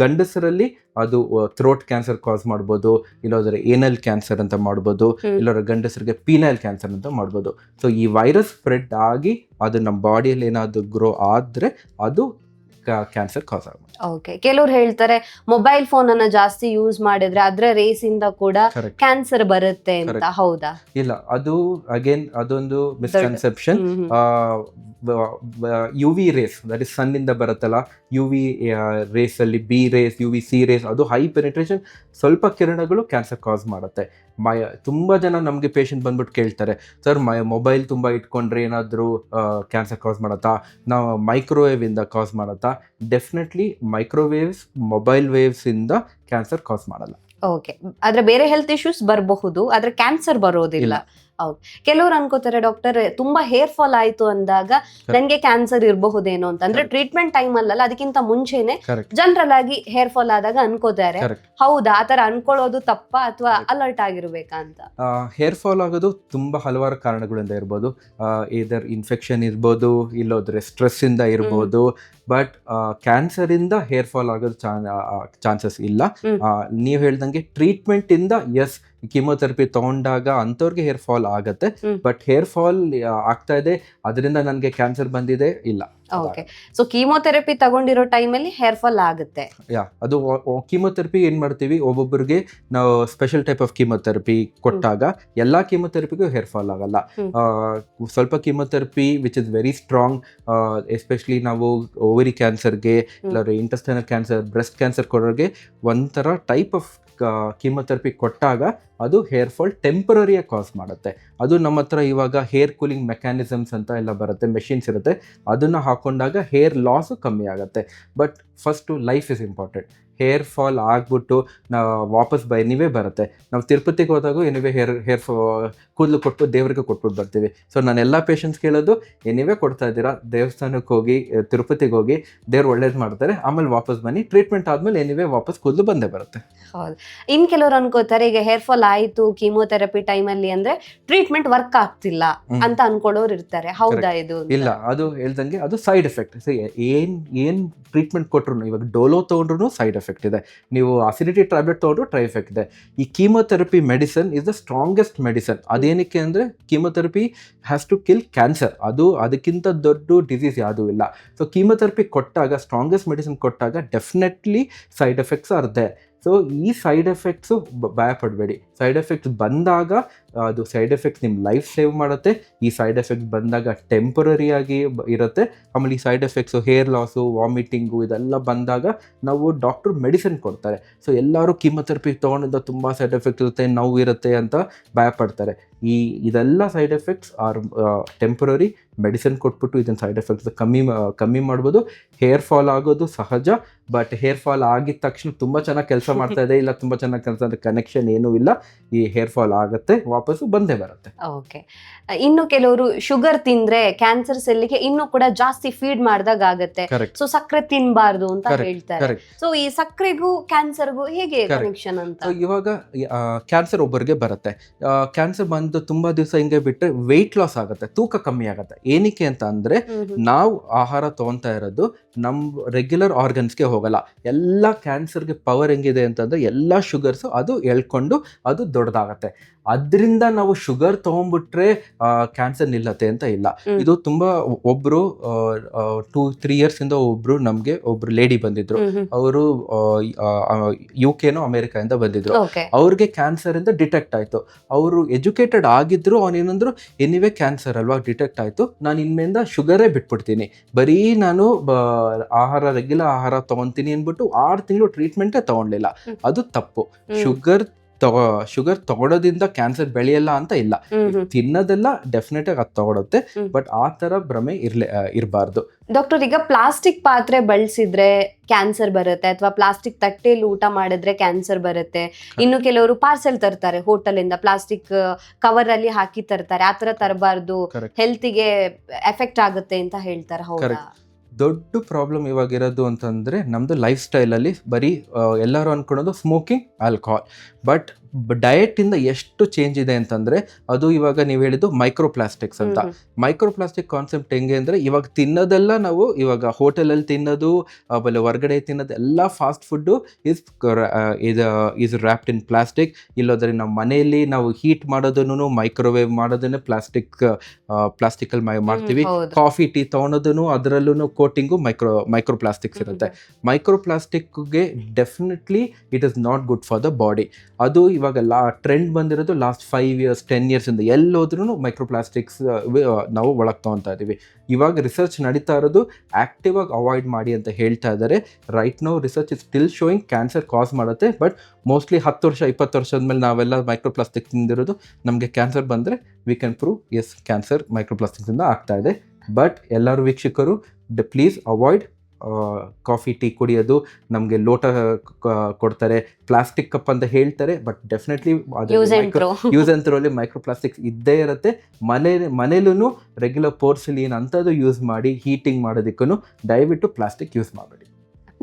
ಗಂಡಸರಲ್ಲಿ ಅದು ಥ್ರೋಟ್ ಕ್ಯಾನ್ಸರ್ ಕಾಸ್ ಮಾಡ್ಬೋದು ಇಲ್ಲೋದ್ರೆ ಏನಲ್ ಕ್ಯಾನ್ಸರ್ ಅಂತ ಮಾಡ್ಬೋದು. ಇಲ್ಲೋದ್ರೆ ಗಂಡಸರಿಗೆ ಪೀನೈಲ್ ಕ್ಯಾನ್ಸರ್ ಅಂತ ಮಾಡ್ಬೋದು. ಸೊ ಈ ವೈರಸ್ ಸ್ಪ್ರೆಡ್ ಆಗಿ ಅದು ನಮ್ಮ ಬಾಡಿಯಲ್ಲಿ ಏನಾದರೂ ಗ್ರೋ ಆದ್ರೆ ಅದು ಕ್ಯಾನ್ಸರ್ ಕಾಸ್ ಆಗ್ಬೋದು ಓಕೆ ಕೆಲವ್ರು ಹೇಳ್ತಾರೆ ಮೊಬೈಲ್ ಫೋನ್ ಅನ್ನ ಜಾಸ್ತಿ ಯೂಸ್ ಮಾಡಿದ್ರೆ ಅದರ ರೇಸ್ ಇಂದ ಕೂಡ ಕ್ಯಾನ್ಸರ್ ಬರುತ್ತೆ ಅಂತ. Correct. ಹೌದಾ? ಇಲ್ಲ ಅದು ಅಗೇನ್ ಅದೊಂದು misconception hmm, hmm. U V rays that is ಸನ್ನಿಂದ ಬರುತ್ತಲ್ಲ ಯು ವಿ ರೇಸ್ ಅಲ್ಲಿ B rays U V C rays ಅದು ಹೈ ಪೆನಿಟ್ರೇಷನ್ ಸ್ವಲ್ಪ ಕಿರಣಗಳು ಕ್ಯಾನ್ಸರ್ ಕಾಸ್ ಮಾಡುತ್ತೆ. ಮೈ ತುಂಬ ಜನ ನಮಗೆ ಪೇಷಂಟ್ ಬಂದ್ಬಿಟ್ಟು ಕೇಳ್ತಾರೆ ಸರ್ ಮೈ ಮೊಬೈಲ್ ತುಂಬ ಇಟ್ಕೊಂಡ್ರೆ ಏನಾದರೂ ಕ್ಯಾನ್ಸರ್ ಕಾಸ್ ಮಾಡುತ್ತಾ? ನಾವು ಮೈಕ್ರೋವೇವ್ ಇಂದ ಕಾಸ್ ಮಾಡುತ್ತಾ? ಡೆಫಿನೆಟ್ಲಿ ಮೈಕ್ರೋವೇವ್ಸ್ ಮೊಬೈಲ್ ವೇವ್ಸ್ ಇಂದ ಕ್ಯಾನ್ಸರ್ ಕಾಸ್ ಮಾಡಲ್ಲ. ಓಕೆ ಆದ್ರೆ ಬೇರೆ ಹೆಲ್ತ್ ಇಶ್ಯೂಸ್ ಬರಬಹುದು ಆದ್ರೆ ಕ್ಯಾನ್ಸರ್ ಬರೋದಿಲ್ಲ. ಹೌದು. ಕೆಲವ್ರು ಅನ್ಕೋತಾರೆ ಡಾಕ್ಟರ್ ತುಂಬಾ ಹೇರ್ ಫಾಲ್ ಆಯ್ತು ಅಂದಾಗ ನನ್ಗೆ ಕ್ಯಾನ್ಸರ್ ಇರಬಹುದೇನೋ ಅಂತ. ಅಂದ್ರೆ ಟ್ರೀಟ್ಮೆಂಟ್ ಟೈಮ್ ಅಲ್ಲಲ್ಲ ಅದಕ್ಕಿಂತ ಮುಂಚೆನೆ ಜನರಲ್ ಆಗಿ ಹೇರ್ ಫಾಲ್ ಆದಾಗ ಅನ್ಕೋತಾರೆ ಹೌದಾ ಆತರ ಅನ್ಕೊಳ್ಳೋದು ತಪ್ಪಾ ಅಥವಾ ಅಲರ್ಟ್ ಆಗಿರ್ಬೇಕಾ ಅಂತ? ಹೇರ್ ಫಾಲ್ ಆಗೋದು ತುಂಬಾ ಹಲವಾರು ಕಾರಣಗಳಿಂದ ಇರ್ಬೋದು. ಇದರ್ ಇನ್ಫೆಕ್ಷನ್ ಇರ್ಬೋದು ಇಲ್ಲೋದ್ರೆ ಸ್ಟ್ರೆಸ್ ಇಂದ ಇರ್ಬೋದು ಬಟ್ ಕ್ಯಾನ್ಸರ್ ಇಂದ ಹೇರ್ ಫಾಲ್ ಆಗೋದು ಚಾನ್ಸಸ್ ಇಲ್ಲ. ನೀವು ಹೇಳ್ದಂಗೆ ಟ್ರೀಟ್ಮೆಂಟಿಂದ ಎಸ್ ಕಿಮೋಥೆರಪಿ ತಗೊಂಡಾಗ ಅಂಥವ್ರಿಗೆ ಹೇರ್ ಫಾಲ್ ಆಗತ್ತೆ. ಬಟ್ ಹೇರ್ ಫಾಲ್ ಆಗ್ತಾ ಇದೆ. ಅದರಿಂದ ನನಗೆ ಕ್ಯಾನ್ಸರ್ ಬಂದಿದೆ. ಇಲ್ಲ. ಓಕೆ. ಸೊ ಕೀಮೋಥೆರಪಿ ತಗೊಂಡಿರೋ ಟೈಮಲ್ಲಿ ಹೇರ್ ಫಾಲ್ ಆಗುತ್ತೆ. ಯಾ ಅದು ಕೀಮೋಥೆರಪಿ ಏನು ಮಾಡ್ತೀವಿ? ಒಬ್ಬೊಬ್ಬರಿಗೆ ನಾವು ಸ್ಪೆಷಲ್ ಟೈಪ್ ಆಫ್ ಕೀಮೋಥೆರಪಿ ಕೊಟ್ಟಾಗ ಎಲ್ಲ ಕೀಮೋಥೆರಪಿಗೂ ಹೇರ್ ಫಾಲ್ ಆಗಲ್ಲ. ಸ್ವಲ್ಪ chemotherapy which is very strong especially ನಾವು ಓವರಿ ಕ್ಯಾನ್ಸರ್ಗೆ ಇಲ್ಲಾಂದ್ರೆ ಇಂಟೆಸ್ಟೈನಲ್ ಕ್ಯಾನ್ಸರ್ ಬ್ರೆಸ್ಟ್ ಕ್ಯಾನ್ಸರ್ ಕೊಡೋರಿಗೆ ಒಂಥರ ಟೈಪ್ ಆಫ್ ಕೀಮೋಥೆರಪಿ ಕೊಟ್ಟಾಗ ಅದು ಹೇರ್ ಫಾಲ್ ಟೆಂಪ್ರರಿಯಾಗಿ ಕಾಸ್ ಮಾಡುತ್ತೆ. ಅದು ನಮ್ಮ ಹತ್ರ ಇವಾಗ ಹೇರ್ ಕೂಲಿಂಗ್ ಮೆಕ್ಯಾನಿಸಮ್ಸ್ ಅಂತ ಎಲ್ಲ ಬರುತ್ತೆ ಮೆಷಿನ್ಸ್ ಇರುತ್ತೆ. ಅದನ್ನು ಹಾಕೊಂಡಾಗ ಹೇರ್ ಲಾಸು ಕಮ್ಮಿ ಆಗುತ್ತೆ. But first life is important hair fall ಆಗಿಬಿಟ್ಟು ನಾ ವಾಪಸ್ ಬೈ ಎನಿವೇ ಬರುತ್ತೆ. ನಾವು ತಿರುಪತಿಗೆ ಹೋದಾಗ ಎನಿವೇ ಹೇರ್ ಹೇರ್ ಕೂದಲು ಕೊಟ್ಟು ದೇವರಿಗೆ ಕೊಟ್ಬಿಟ್ಟು ಬರ್ತೀವಿ. ಸೊ ನಾನು ಎಲ್ಲ ಪೇಷಂಟ್ಸ್ ಕೇಳೋದು ಎನಿವೇ ಕೊಡ್ತಾ ಇದ್ದೀರಾ ದೇವಸ್ಥಾನಕ್ಕೆ ಹೋಗಿ, ತಿರುಪತಿಗೆ ಹೋಗಿ ದೇವ್ರು ಒಳ್ಳೇದು ಮಾಡ್ತಾರೆ, ಆಮೇಲೆ ವಾಪಸ್ ಬನ್ನಿ. ಟ್ರೀಟ್ಮೆಂಟ್ ಆದಮೇಲೆ ಎನಿವೇ ವಾಪಸ್ ಕೂದಲು ಬಂದೇ ಬರುತ್ತೆ. ಹೌದು. ಇನ್ನು ಕೆಲವರು ಅನ್ಕೋತಾರೆ, ಈಗ ಹೇರ್ ಫಾಲ್ ಆಯ್ತು ಕೀಮೋಥೆರಪಿ ಟೈಮಲ್ಲಿ ಅಂದ್ರೆ ಟ್ರೀಟ್ಮೆಂಟ್ ವರ್ಕ್ ಆಗ್ತಿಲ್ಲ ಅಂತ ಅನ್ಕೊಳ್ಳೋರು ಇರ್ತಾರೆ. ಹೌದಾ ಇದು ಇಲ್ಲ ಅದು ಹೇಳ್ದಂಗೆ ಅದು ಸೈಡ್ ಎಫೆಕ್ಟ್ ಏನ್ ಏನ್ ಟ್ರೀಟ್ಮೆಂಟ್ ಕೊಟ್ರು ಇವಾಗ ಡೋಲೋ ತಗೊಂಡ್ರು ಸೈಡ್ ಎಫೆಕ್ಟ್ ಇದೆ. ನೀವು ಅಸಿಡಿಟಿ ಟ್ಯಾಬ್ಲೆಟ್ ತಗೊಂಡ್ರು ಟ್ರೈ ಎಫೆಕ್ಟ್ ಇದೆ. ಈ chemotherapy medicine is the strongest medicine ಅದೇನಕ್ಕೆ ಅಂದರೆ chemotherapy has to kill cancer ಅದು ಅದಕ್ಕಿಂತ ದೊಡ್ಡ ಡಿಸೀಸ್ ಯಾವುದೂ ಇಲ್ಲ. ಸೊ ಕೀಮೋಥೆರಪಿ ಕೊಟ್ಟಾಗ ಸ್ಟ್ರಾಂಗೆಸ್ಟ್ ಮೆಡಿಸಿನ್ ಕೊಟ್ಟಾಗ definitely side effects are they so ಈ ಸೈಡ್ ಎಫೆಕ್ಟ್ಸು ಭಯಪಡಬೇಡಿ. ಸೈಡ್ ಎಫೆಕ್ಟ್ಸ್ ಬಂದಾಗ ಅದು ಸೈಡ್ ಎಫೆಕ್ಟ್ಸ್ ನಿಮ್ಮ ಲೈಫ್ ಸೇವ್ ಮಾಡುತ್ತೆ. ಈ ಸೈಡ್ ಎಫೆಕ್ಟ್ಸ್ ಬಂದಾಗ ಟೆಂಪರರಿ ಆಗಿ ಇರುತ್ತೆ. ಆಮೇಲೆ ಈ side effects hair loss vomiting ಇದೆಲ್ಲ ಬಂದಾಗ ನಾವು ಡಾಕ್ಟ್ರು ಮೆಡಿಸಿನ್ ಕೊಡ್ತಾರೆ. ಸೊ ಎಲ್ಲರೂ ಕೀಮೊಥೆರಪಿ ತೊಗೊಂಡಿದ್ದ ತುಂಬ ಸೈಡ್ ಎಫೆಕ್ಟ್ ಇರುತ್ತೆ, ನೋವು ಇರುತ್ತೆ ಅಂತ ಭಯಪಡ್ತಾರೆ. ಈ ಇದೆಲ್ಲ side effects are temporary medicine ಕೊಟ್ಬಿಟ್ಟು ಇದನ್ನು ಸೈಡ್ ಎಫೆಕ್ಟ್ಸ್ ಕಮ್ಮಿ ಕಮ್ಮಿ ಮಾಡ್ಬೋದು. ಹೇರ್ ಫಾಲ್ ಆಗೋದು ಸಹಜ ಬಟ್ ಹೇರ್ ಫಾಲ್ ಆಗಿದ ತಕ್ಷಣ ತುಂಬ ಚೆನ್ನಾಗಿ ಕೆಲಸ ಮಾಡ್ತಾ ಇದೆ. ಇಲ್ಲ, ತುಂಬ ಚೆನ್ನಾಗಿ ಕೆಲಸ ಕನೆಕ್ಷನ್ ಏನೂ ಇಲ್ಲ. ಈ ಹೇರ್ ಫಾಲ್ ಆಗುತ್ತೆ. ವಾಪಸ್ಸು ಬಂದೇ ಬರುತ್ತೆ. ಓಕೆ ಇನ್ನು ಕೆಲವರು ಶುಗರ್ ತಿಂದ್ರೆ ಕ್ಯಾನ್ಸರ್ ಸೆಲ್ಗೆ ಇನ್ನು ಕೂಡ ಜಾಸ್ತಿ ಫೀಡ್ ಮಾಡಿದಾಗ ಆಗುತ್ತೆ. ಸೊ ಸಕ್ಕರೆ ತಿನ್ಬಾರ್ದು ಅಂತ ಹೇಳ್ತಾರೆ. ಸೊ ಈ ಸಕ್ಕರೆಗೂ ಕ್ಯಾನ್ಸರ್ಗೂ ಹೇಗೆ. ಕನೆಕ್ಷನ್ ಅಂತ? ಇವಾಗ ಕ್ಯಾನ್ಸರ್ ಒಬ್ಬರಿಗೆ ಬರುತ್ತೆ. ಕ್ಯಾನ್ಸರ್ ಬಂದು ತುಂಬಾ ದಿವಸ ಹಿಂಗೆ ಬಿಟ್ಟರೆ ವೆಯ್ಟ್ ಲಾಸ್ ಆಗುತ್ತೆ ತೂಕ ಕಮ್ಮಿ ಆಗುತ್ತೆ. ಏನಕ್ಕೆ ಅಂತ ಅಂದ್ರೆ. ನಾವು ಆಹಾರ ತಗೊಂತಾ ಇರೋದು ನಮ್ಮ ರೆಗ್ಯುಲರ್ ಆರ್ಗನ್ಸ್ಗೆ ಹೋಗಲ್ಲ. ಎಲ್ಲ ಕ್ಯಾನ್ಸರ್ಗೆ ಪವರ್ ಹೆಂಗಿದೆ ಅಂತಂದರೆ ಎಲ್ಲ ಶುಗರ್ಸು ಅದು ಎಳ್ಕೊಂಡು ಅದು ದೊಡ್ಡದಾಗತ್ತೆ. ಅದರಿಂದ ನಾವು ಶುಗರ್ ತೊಗೊಂಡ್ಬಿಟ್ರೆ ಕ್ಯಾನ್ಸರ್ ನಿಲ್ಲತ್ತೆ ಅಂತ ಇಲ್ಲ. ಇದು ತುಂಬ ಒಬ್ಬರು ಟೂ ತ್ರೀ ಇಯರ್ಸಿಂದ ಒಬ್ಬರು ನಮಗೆ ಒಬ್ರು ಲೇಡಿ ಬಂದಿದ್ರು. ಅವರು ಯು ಕೆನೋ ಅಮೇರಿಕಾಯಿಂದ ಬಂದಿದ್ರು. ಓಕೆ ಅವ್ರಿಗೆ ಕ್ಯಾನ್ಸರ್ ಇಂದ ಡಿಟೆಕ್ಟ್ ಆಯ್ತು. ಅವರು ಎಜುಕೇಟೆಡ್ ಆಗಿದ್ರು ಅವನೇನಂದ್ರು ಎನಿವೆ ಕ್ಯಾನ್ಸರ್ ಅಲ್ವಾ ಡಿಟೆಕ್ಟ್ ಆಯ್ತು. ನಾನು ಇನ್ಮೇಲಿಂದ ಶುಗರೇ ಬಿಟ್ಬಿಡ್ತೀನಿ. ಬರೀ ನಾನು ಆಹಾರ ರೆಗ್ಯುಲರ್ ಆಹಾರ ತಗೊಂತೀನಿ ಅಂದ್ಬಿಟ್ಟು ಆರು ತಿಂಗಳು ಟ್ರೀಟ್ಮೆಂಟೇ ತಗೊಂಡಿಲ್ಲ ಅದು ತಪ್ಪು. ಶುಗರ್ ತಗೋ ಶುಗರ್ ತಗೊಳೋದ್ರಿಂದ ಕ್ಯಾನ್ಸರ್ ಬೆಳೆಯಲ್ಲ ಅಂತ ಇಲ್ಲ. ತಿನ್ನೋದೆಲ್ಲ ಡೆಫಿನೆಟ್ ಆಗಿ ಅದು ತಗೊಳುತ್ತೆ. ಬಟ್ ಆ ತರ ಭ್ರಮೆ ಇರ್ಲೆ ಇರಬಾರ್ದು. ಡಾಕ್ಟರ್ ಈಗ ಪ್ಲಾಸ್ಟಿಕ್ ಪಾತ್ರೆ ಬಳಸಿದ್ರೆ ಕ್ಯಾನ್ಸರ್ ಬರುತ್ತೆ ಅಥವಾ ಪ್ಲಾಸ್ಟಿಕ್ ತಟ್ಟೆಯಲ್ಲಿ ಊಟ ಮಾಡಿದ್ರೆ ಕ್ಯಾನ್ಸರ್ ಬರುತ್ತೆ. ಇನ್ನು ಕೆಲವರು ಪಾರ್ಸೆಲ್ ತರ್ತಾರೆ ಹೋಟೆಲ್ ಇಂದ ಪ್ಲಾಸ್ಟಿಕ್ ಕವರ್ ಅಲ್ಲಿ ಹಾಕಿ ತರ್ತಾರೆ. ಆತರ ತರಬಾರ್ದು. ಹೆಲ್ತಿಗೆ ಎಫೆಕ್ಟ್ ಆಗುತ್ತೆ ಅಂತ ಹೇಳ್ತಾರೆ ಹೌದಾ. ದೊಡ್ಡ ಪ್ರಾಬ್ಲಮ್ ಇವಾಗಿರೋದು ಅಂತಂದರೆ ನಮ್ಮದು ಲೈಫ್ ಸ್ಟೈಲಲ್ಲಿ ಬರೀ ಎಲ್ಲರೂ ಅಂದ್ಕೊಳೋದು ಸ್ಮೋಕಿಂಗ್ ಆಲ್ಕೋಹಾಲ್ ಬಟ್ ಡಯಟಿಂದ ಎಷ್ಟು ಚೇಂಜ್ ಇದೆ ಅಂತಂದರೆ ಅದು ಇವಾಗ ನೀವು ಹೇಳಿದ್ದು ಮೈಕ್ರೋ ಪ್ಲಾಸ್ಟಿಕ್ಸ್ ಅಂತ. ಮೈಕ್ರೋಪ್ಲಾಸ್ಟಿಕ್ ಮೈಕ್ರೋ ಪ್ಲಾಸ್ಟಿಕ್ ಕಾನ್ಸೆಪ್ಟ್ ಹೆಂಗೆ ಅಂದರೆ ಇವಾಗ ತಿನ್ನೋದೆಲ್ಲ ನಾವು ಇವಾಗ ಹೋಟೆಲಲ್ಲಿ ತಿನ್ನೋದು ಆಮೇಲೆ ಹೊರಗಡೆ ತಿನ್ನೋದು ಎಲ್ಲ ಫಾಸ್ಟ್ ಫುಡ್ಡು ಇಸ್ ಇದು ಈಸ್ ರ್ಯಾಪ್ಡ್ ಇನ್ ಪ್ಲಾಸ್ಟಿಕ್ ಇಲ್ಲೋದ್ರೆ ನಮ್ಮ ಮನೆಯಲ್ಲಿ ನಾವು ಹೀಟ್ ಮಾಡೋದನ್ನು ಮೈಕ್ರೋವೇವ್ ಮಾಡೋದನ್ನು ಪ್ಲಾಸ್ಟಿಕ್ ಪ್ಲಾಸ್ಟಿಕಲ್ಲಿ ಹ್ಮ್. ಮಾಡ್ತೀವಿ. ಕಾಫಿ ಟೀ ತೊಗೊಳೋದನ್ನು ಅದರಲ್ಲೂ ಕೋಟಿಂಗು ಮೈಕ್ರೋ ಮೈಕ್ರೋ ಪ್ಲಾಸ್ಟಿಕ್ಸ್ ಇರುತ್ತೆ. Micro ಪ್ಲಾಸ್ಟಿಕ್ಗೆ definitely it is not good for the body ಅದು ಇವಾಗ ಲಾ ಟ್ರೆಂಡ್ ಬಂದಿರೋದು ಲಾಸ್ಟ್ ಫೈವ್ ಇಯರ್ಸ್ ಟೆನ್ ಇಯರ್ಸಿಂದ ಎಲ್ಲೋದ್ರೂ ಮೈಕ್ರೋಪ್ಲಾಸ್ಟಿಕ್ಸ್ ನಾವು ಒಳಗೆ ತೊಗೊತಾ ಇದ್ದೀವಿ ಇವಾಗ ರಿಸರ್ಚ್ ನಡೀತಾ ಇರೋದು ಆಕ್ಟಿವ್ ಆಗಿ ಅವಾಯ್ಡ್ ಮಾಡಿ ಅಂತ ಹೇಳ್ತಾ ಇದ್ದಾರೆ right no research is still showing cancer cause ಮಾಡುತ್ತೆ ಬಟ್ ಮೋಸ್ಟ್ಲಿ ಹತ್ತು ವರ್ಷ, ಇಪ್ಪತ್ತು ವರ್ಷದ ಮೇಲೆ ನಾವೆಲ್ಲ ಮೈಕ್ರೋಪ್ಲಾಸ್ಟಿಕ್ ತಿಂದಿರೋದು ನಮಗೆ ಕ್ಯಾನ್ಸರ್ ಬಂದರೆ we can prove yes cancer micro ಪ್ಲಾಸ್ಟಿಕ್ಸಿಂದ ಆಗ್ತಾ ಇದೆ. ಬಟ್ ಎಲ್ಲರೂ ವೀಕ್ಷಕರು ಪ್ಲೀಸ್ ಅವಾಯ್ಡ್ ಕಾಫಿ ಟೀ ಕುಡಿಯೋದು ನಮಗೆ ಲೋಟ ಕೊಡ್ತಾರೆ. ಪ್ಲಾಸ್ಟಿಕ್ ಕಪ್ ಅಂತ ಹೇಳ್ತಾರೆ but definitely use use micro plastics ಇದ್ದೇ ಇರುತ್ತೆ. ಮನೆ ಮನೇಲೂ ರೆಗ್ಯುಲರ್ ಪೋರ್ಸಿಲಿನ್ ಅಂಥದ್ದು ಯೂಸ್ ಮಾಡಿ ಹೀಟಿಂಗ್ ಮಾಡೋದಕ್ಕೂ ದಯವಿಟ್ಟು ಪ್ಲಾಸ್ಟಿಕ್ ಯೂಸ್ ಮಾಡಬೇಡಿ.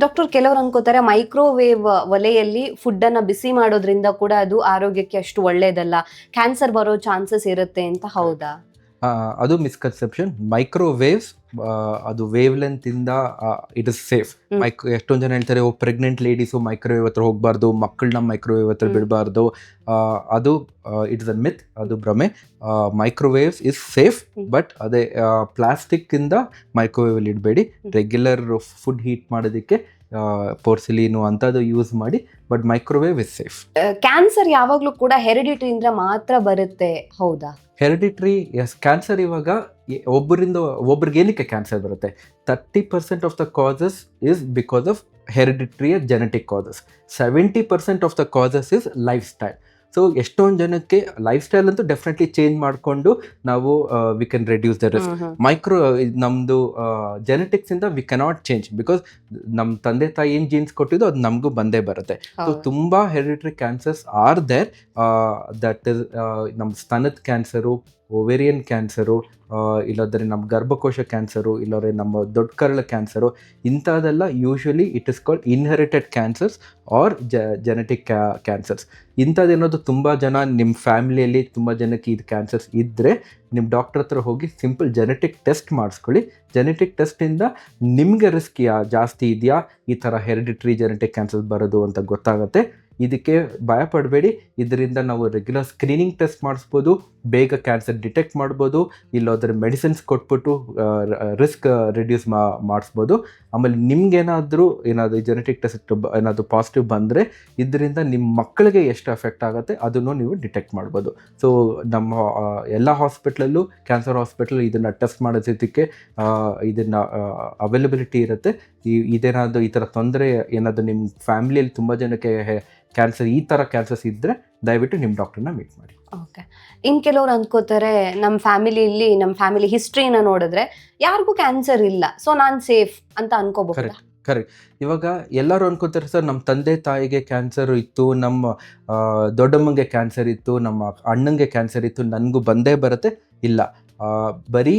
ಡಾಕ್ಟರ್ ಕೆಲವರು ಅನ್ಕೋತಾರೆ ಮೈಕ್ರೋವೇವ್ ಒಲೆಯಲ್ಲಿ ಫುಡ್ ಅನ್ನ ಬಿಸಿ ಮಾಡೋದ್ರಿಂದ ಕೂಡ ಅದು ಆರೋಗ್ಯಕ್ಕೆ ಅಷ್ಟು ಒಳ್ಳೇದಲ್ಲ. ಕ್ಯಾನ್ಸರ್ ಬರೋ ಚಾನ್ಸಸ್ ಇರುತ್ತೆ ಅಂತ ಹೌದಾ? ಅದು ಮಿಸ್ಕನ್ಸೆಪ್ಷನ್ ಮೈಕ್ರೋವೇವ್ಸ್ ಅದು wave ಲೆಂತಿಂದ it is safe micro mic ಎಷ್ಟೊಂದು ಜನ ಹೇಳ್ತಾರೆ ಓ ಪ್ರೆಗ್ನೆಂಟ್ ಲೇಡೀಸು ಮೈಕ್ರೋವೇವ್ ಹತ್ರ ಹೋಗಬಾರ್ದು ಮಕ್ಕಳನ್ನ ಮೈಕ್ರೋವೇವ್ ಹತ್ರ. ಬಿಡಬಾರ್ದು. ಅದು ಇಟ್ ಇಸ್ ಅ ಮಿತ್ ಅದು ಭ್ರಮೆ. Microwaves is safe. ಬಟ್ ಅದೇ ಮೈಕ್ರೋವೇವ್ ಅಲ್ಲಿ ಇಡಬೇಡಿ. ರೆಗ್ಯುಲರ್ ಫುಡ್ ಹೀಟ್ ಮಾಡೋದಕ್ಕೆ ಪೋರ್ಸಿಲೀನು ಅಂಥದ್ದು ಯೂಸ್ ಮಾಡಿ but microwave is safe cancer ಯಾವಾಗಲೂ ಕೂಡ ಹೆರಿಡಿಟಿಯಿಂದ ಮಾತ್ರ ಬರುತ್ತೆ ಹೌದಾ? ಹೆರಿಡಿಟ್ರಿ ಎಸ್ ಕ್ಯಾನ್ಸರ್ ಇವಾಗ ಒಬ್ಬರಿಂದ ಒಬ್ರಿಗೆ ಏನಕ್ಕೆ ಕ್ಯಾನ್ಸರ್ ಬರುತ್ತೆ? Thirty percent of the causes is because of ಹೆರಿಡಿಟ್ರಿಯ genetic causes seventy percent of the causes is life style so ಎಷ್ಟೊಂದು ಜನಕ್ಕೆ ಲೈಫ್ ಸ್ಟೈಲ್ ಅಂತೂ ಡೆಫಿನೆಟ್ಲಿ ಚೇಂಜ್ ಮಾಡಿಕೊಂಡು ನಾವು we can reduce the risk. Micro ನಮ್ಮದು ಜೆನೆಟಿಕ್ಸಿಂದ ವಿ ಕೆನಾಟ್ ಚೇಂಜ್ ಬಿಕಾಸ್ ನಮ್ಮ ತಂದೆ ತಾಯಿ ಏನು ಜೀನ್ಸ್ ಕೊಟ್ಟಿದ್ದು ಅದು ನಮಗೂ ಬಂದೇ ಬರುತ್ತೆ. ಸೊ. ತುಂಬ hereditary cancers are there that is ನಮ್ಮ ಸ್ತನದ ಕ್ಯಾನ್ಸರು ಓವೇರಿಯನ್ ಕ್ಯಾನ್ಸರು ಇಲ್ಲಾಂದರೆ ನಮ್ಮ ಗರ್ಭಕೋಶ ಕ್ಯಾನ್ಸರು, ಇಲ್ಲದ್ರೆ ನಮ್ಮ ದೊಡ್ಡ ಕರಳ ಕ್ಯಾನ್ಸರು, ಇಂಥದ್ದೆಲ್ಲ usually it is called inherited cancers are ಜ, ಜೆನೆಟಿಕ್ ಕ್ಯಾನ್ಸರ್ಸ್. ಇಂಥದ್ದೇನೋದು ತುಂಬ ಜನ ನಿಮ್ಮ ಫ್ಯಾಮಿಲಿಯಲ್ಲಿ ತುಂಬ ಜನಕ್ಕೆ ಇದು ಕ್ಯಾನ್ಸರ್ಸ್ ಇದ್ದರೆ ನಿಮ್ಮ ಡಾಕ್ಟರ್ ಹತ್ರ ಹೋಗಿ ಸಿಂಪಲ್ ಜೆನೆಟಿಕ್ ಟೆಸ್ಟ್ ಮಾಡಿಸ್ಕೊಳ್ಳಿ. ಜೆನೆಟಿಕ್ ಟೆಸ್ಟಿಂದ ನಿಮಗೆ ರಿಸ್ಕ್ ಯಾ, ಜಾಸ್ತಿ ಇದೆಯಾ? ಈ ಥರ ಹೆರಿಡಿಟ್ರಿ ಜೆನೆಟಿಕ್ ಕ್ಯಾನ್ಸರ್ಸ್ ಬರೋದು ಅಂತ ಗೊತ್ತಾಗುತ್ತೆ. ಇದಕ್ಕೆ ಭಯಪಡಬೇಡಿ. ಇದರಿಂದ ನಾವು ರೆಗ್ಯುಲರ್ ಸ್ಕ್ರೀನಿಂಗ್ ಟೆಸ್ಟ್ ಮಾಡಿಸ್ಬೋದು, ಬೇಗ ಕ್ಯಾನ್ಸರ್ ಡಿಟೆಕ್ಟ್ ಮಾಡ್ಬೋದು, ಇಲ್ಲಾದ್ರೆ ಮೆಡಿಸಿನ್ಸ್ ಕೊಟ್ಬಿಟ್ಟು ರಿಸ್ಕ್ ರಿಡ್ಯೂಸ್ ಮಾ, ಮಾಡಿಸ್ಬೋದು. ಆಮೇಲೆ ನಿಮ್ಗೇನಾದರೂ ಏನಾದರೂ ಜೆನೆಟಿಕ್ ಟೆಸ್ಟ್ ಏನಾದರೂ ಪಾಸಿಟಿವ್ ಬಂದರೆ, ಇದರಿಂದ ನಿಮ್ಮ ಮಕ್ಕಳಿಗೆ ಎಷ್ಟು ಎಫೆಕ್ಟ್ ಆಗುತ್ತೆ ಅದನ್ನು ನೀವು ಡಿಟೆಕ್ಟ್ ಮಾಡ್ಬೋದು. ಸೊ ನಮ್ಮ ಎಲ್ಲ ಹಾಸ್ಪಿಟ್ಲಲ್ಲೂ ಕ್ಯಾನ್ಸರ್ ಹಾಸ್ಪಿಟಲ್ ಇದನ್ನು ಟೆಸ್ಟ್ ಮಾಡೋದಕ್ಕೆ ಇದನ್ನು ಅವೈಲಬಿಲಿಟಿ ಇರುತ್ತೆ. ಈ, ಇದೇನಾದರೂ ಈ ಥರ ತೊಂದರೆ ಏನಾದರೂ ನಿಮ್ಮ ಫ್ಯಾಮಿಲಿಯಲ್ಲಿ ತುಂಬ ಜನಕ್ಕೆ ಕ್ಯಾನ್ಸರ್ ಈ ಥರ ಕ್ಯಾನ್ಸರ್ಸ್ ಇದ್ದರೆ ದಯವಿಟ್ಟು ನಿಮ್ಮ ಡಾಕ್ಟರ್ನ ಮೀಟ್ ಮಾಡಿ. ಓಕೆ. ಇನ್ ಕೆಲವ್ರು ಅನ್ಕೋತಾರೆ ನಮ್ಮ ಫ್ಯಾಮಿಲಿಯಲ್ಲಿ ನಮ್ಮ ಫ್ಯಾಮಿಲಿ ಹಿಸ್ಟ್ರಿನ ನೋಡಿದ್ರೆ ಯಾರಿಗೂ ಕ್ಯಾನ್ಸರ್ ಇಲ್ಲ ಸೊ ನಾನು ಸೇಫ್ ಅಂತ ಅನ್ಕೋಬಹುದು? ಇವಾಗ ಎಲ್ಲರೂ ಅನ್ಕೋತಾರೆ ಸರ್ ನಮ್ಮ ತಂದೆ ತಾಯಿಗೆ ಕ್ಯಾನ್ಸರ್ ಇತ್ತು ನಮ್ಮ ದೊಡ್ಡಮ್ಮಗೆ ಕ್ಯಾನ್ಸರ್ ಇತ್ತು ನಮ್ಮ ಅಣ್ಣಂಗೆ ಕ್ಯಾನ್ಸರ್ ಇತ್ತು ನನಗೂ ಬಂದೇ ಬರುತ್ತೆ ಇಲ್ಲ. ಬರೀ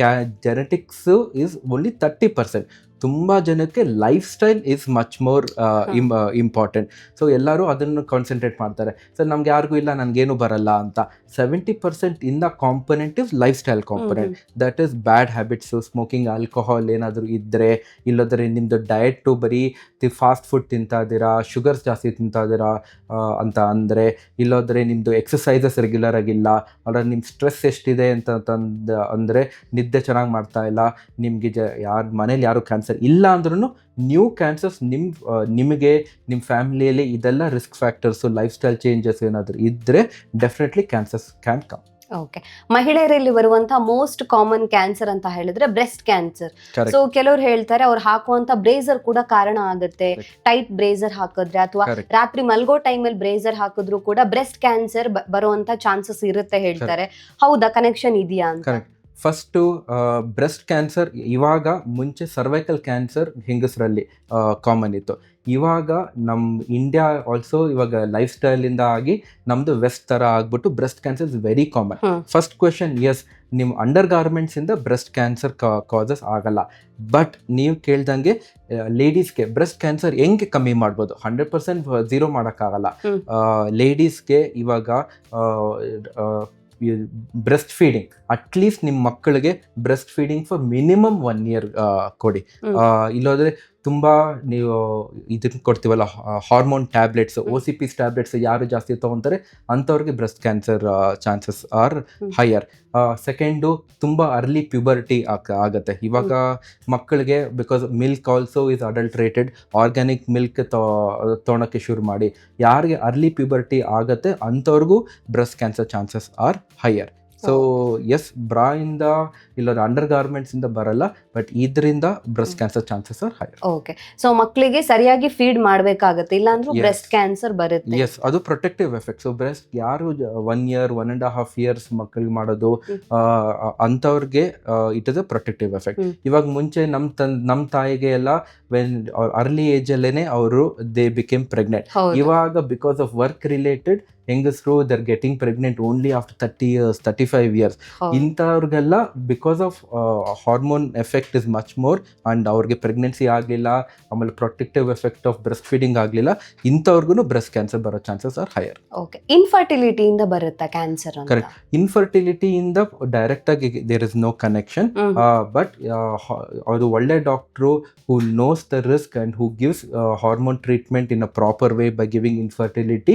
ಕ್ಯಾ genetics is only thirty percent ತುಂಬ ಜನಕ್ಕೆ life style is much more important so ಎಲ್ಲರೂ ಅದನ್ನು ಕಾನ್ಸಂಟ್ರೇಟ್ ಮಾಡ್ತಾರೆ. ಸರ್ ನಮ್ಗೆ ಯಾರಿಗೂ ಇಲ್ಲ ನನಗೇನು ಬರಲ್ಲ ಅಂತ. Seventy percent in the component is life style component that is bad habits smoking alcohol ಏನಾದರೂ ಇದ್ದರೆ ಇಲ್ಲದ್ರೆ ನಿಮ್ಮದು ಡಯಟು ಬರೀ ತಿ ಫಾಸ್ಟ್ ಫುಡ್ ತಿಂತಾ ಇದ್ದೀರಾ ಶುಗರ್ಸ್ ಜಾಸ್ತಿ ತಿಂತಾ ಇದ್ದೀರಾ ಅಂತ ಅಂದರೆ ಇಲ್ಲದ್ರೆ ನಿಮ್ಮದು ಎಕ್ಸಸೈಸಸ್ ರೆಗ್ಯುಲರ್ ಆಗಿಲ್ಲ ಅಲ್ಲ ನಿಮ್ಮ ಸ್ಟ್ರೆಸ್ ಎಷ್ಟಿದೆ ಅಂತ ಅಂತಂದು ಅಂದರೆ ನಿದ್ದೆ ಚೆನ್ನಾಗಿ ಮಾಡ್ತಾ ಇಲ್ಲ ನಿಮಗೆ ಜ ಯಾರು ಮನೇಲಿ ಯಾರು ಕ್ಯಾನ್ಸರ್ ಇಲ್ಲ ಅಂದ್ರೂ ನ್ಯೂ ಕ್ಯಾನ್ಸರ್ಸ್ ನಿಮ್ಮ ನಿಮಗೆ ನಿಮ್ಮ ಫ್ಯಾಮಿಲಿಯಲ್ಲಿ ಇದೆಲ್ಲ risk factors life style changes ಏನಾದರೂ ಇದ್ದರೆ definitely cancers can come okay ಮಹಿಳೆಯರಲ್ಲಿ ಬರುವಂತಹ ಮೋಸ್ಟ್ ಕಾಮನ್ ಕ್ಯಾನ್ಸರ್ ಅಂತ ಹೇಳಿದ್ರೆ ಬ್ರೆಸ್ಟ್ ಕ್ಯಾನ್ಸರ್. ಸೊ ಕೆಲವರು ಹೇಳ್ತಾರೆ ಅವ್ರು ಹಾಕುವಂತ ಬ್ರೇಸರ್ ಕೂಡ ಕಾರಣ ಆಗುತ್ತೆ. ಟೈಟ್ ಬ್ರೇಸರ್ ಹಾಕಿದ್ರೆ ಅಥವಾ. ರಾತ್ರಿ ಮಲ್ಗೋ ಟೈಮಲ್ಲಿ ಬ್ರೇಸರ್ ಹಾಕಿದ್ರು ಕೂಡ ಬ್ರೆಸ್ಟ್ ಕ್ಯಾನ್ಸರ್ ಬರುವಂತ ಚಾನ್ಸಸ್ ಇರುತ್ತೆ ಹೇಳ್ತಾರೆ ಹೌದಾ ಕನೆಕ್ಷನ್ ಇದೆಯಾ ಅಂತ. ಫಸ್ಟು ಬ್ರೆಸ್ಟ್ ಕ್ಯಾನ್ಸರ್ ಇವಾಗ ಮುಂಚೆ ಸರ್ವೈಕಲ್ ಕ್ಯಾನ್ಸರ್ ಹೆಂಗಸರಲ್ಲಿ ಕಾಮನ್ ಇತ್ತು. ಇವಾಗ ನಮ್ಮ ಇಂಡಿಯಾ ಆಲ್ಸೋ ಇವಾಗ ಲೈಫ್ ಸ್ಟೈಲಿಂದ ಆಗಿ ನಮ್ಮದು ವೆಸ್ಟ್ ಥರ ಆಗ್ಬಿಟ್ಟು breast cancer is very common first question yes ನಿಮ್ಮ ಅಂಡರ್ ಗಾರ್ಮೆಂಟ್ಸಿಂದ ಬ್ರೆಸ್ಟ್ ಕ್ಯಾನ್ಸರ್ ಕಾಸಸ್ ಆಗಲ್ಲ. ಬಟ್ ನೀವು ಕೇಳ್ದಂಗೆ ಲೇಡೀಸ್ಗೆ ಬ್ರೆಸ್ಟ್ ಕ್ಯಾನ್ಸರ್ ಹೆಂಗೆ ಕಮ್ಮಿ ಮಾಡ್ಬೋದು? ಹಂಡ್ರೆಡ್ ಪರ್ಸೆಂಟ್ ಝೀರೋ ಮಾಡೋಕ್ಕಾಗಲ್ಲ. ಲೇಡೀಸ್ಗೆ ಇವಾಗ ಬ್ರೆಸ್ಟ್ ಫೀಡಿಂಗ್ ಅಟ್ಲೀಸ್ಟ್ ನಿಮ್ಮ ಮಕ್ಕಳಿಗೆ breast feeding for minimum one year ಕೊಡಿ. ಇಲ್ಲೋದ್ರೆ ಆ, ಇಲ್ಲಾಂದ್ರೆ ತುಂಬ ನೀವು ಇದನ್ನು ಕೊಡ್ತೀವಲ್ಲ hormone tablets O C Ps tablets ಯಾರು ಜಾಸ್ತಿ ತೊಗೊತಾರೆ ಅಂಥವ್ರಿಗೆ breast cancer chances are. Higher second ತುಂಬ ಅರ್ಲಿ ಪ್ಯೂಬರ್ಟಿ ಆಗುತ್ತೆ. ಇವಾಗ ಮಕ್ಕಳಿಗೆ because milk also is adulterated organic milk ತೊಗೊಳಕ್ಕೆ ಶುರು ಮಾಡಿ. ಯಾರಿಗೆ ಅರ್ಲಿ ಪ್ಯೂಬರ್ಟಿ ಆಗುತ್ತೆ ಅಂಥವ್ರಿಗೂ breast cancer chances are higher so yes bra ಇಂದ ಇಲ್ಲ ಅಂಡರ್ ಗಾರ್ಮೆಂಟ್ಸ್ ಇಂದ ಬರಲ್ಲ ಬಟ್ ಇದರಿಂದ breast cancer chances are higher okay so ಮಕ್ಕಳಿಗೆ ಸರಿಯಾಗಿ ಫೀಡ್ ಮಾಡಬೇಕಾಗುತ್ತೆ ಇಲ್ಲಾಂದ್ರೆ. ಬ್ರೆಸ್ಟ್ ಕ್ಯಾನ್ಸರ್ ಬರುತ್ತೆ. ಎಸ್ ಅದು ಪ್ರೊಟೆಕ್ಟಿವ್ ಎಫೆಕ್ಟ್ ಸೊ ಬ್ರೆಸ್ಟ್ ಯಾರು one year one and half years ಮಕ್ಕಳಿಗೆ ಮಾಡೋದು. ಅಂಥವ್ರಿಗೆ it is a protective effect ಇವಾಗ ಮುಂಚೆ ನಮ್ಮ ತನ್ ನಮ್ಮ ತಾಯಿಗೆ ಎಲ್ಲ ವೆನ್ ಅರ್ಲಿ ಏಜ್ ಅಲ್ಲೇನೆ ಅವರು ದೇ ಬಿಕೇಮ್ ಪ್ರೆಗ್ನೆಂಟ್ ಇವಾಗ ಬಿಕಾಸ್ ಆಫ್ ವರ್ಕ್ ರಿಲೇಟೆಡ್ ಹೆಂಗಸರು they're getting pregnant only after thirty years thirty five years. ಇಂಥವ್ರಿಗೆಲ್ಲ because of hormone effect is much more and ಅವ್ರಿಗೆ ಪ್ರೆಗ್ನೆನ್ಸಿ ಆಗಲಿಲ್ಲ ಆಮೇಲೆ protective effect of breast feeding ಆಗಲಿಲ್ಲ ಇಂಥವ್ರಿಗೂ breast cancer ಬರೋ chances are higher okay ಇನ್ಫರ್ಟಿಲಿಟಿಯಿಂದ ಬರುತ್ತಾ cancer correct. ಇನ್ಫರ್ಟಿಲಿಟಿಯಿಂದ direct ಆಗಿ there is no connection. But ಅದು ಒಳ್ಳೆ doctor who knows the risk and who gives hormone treatment in a proper way by giving infertility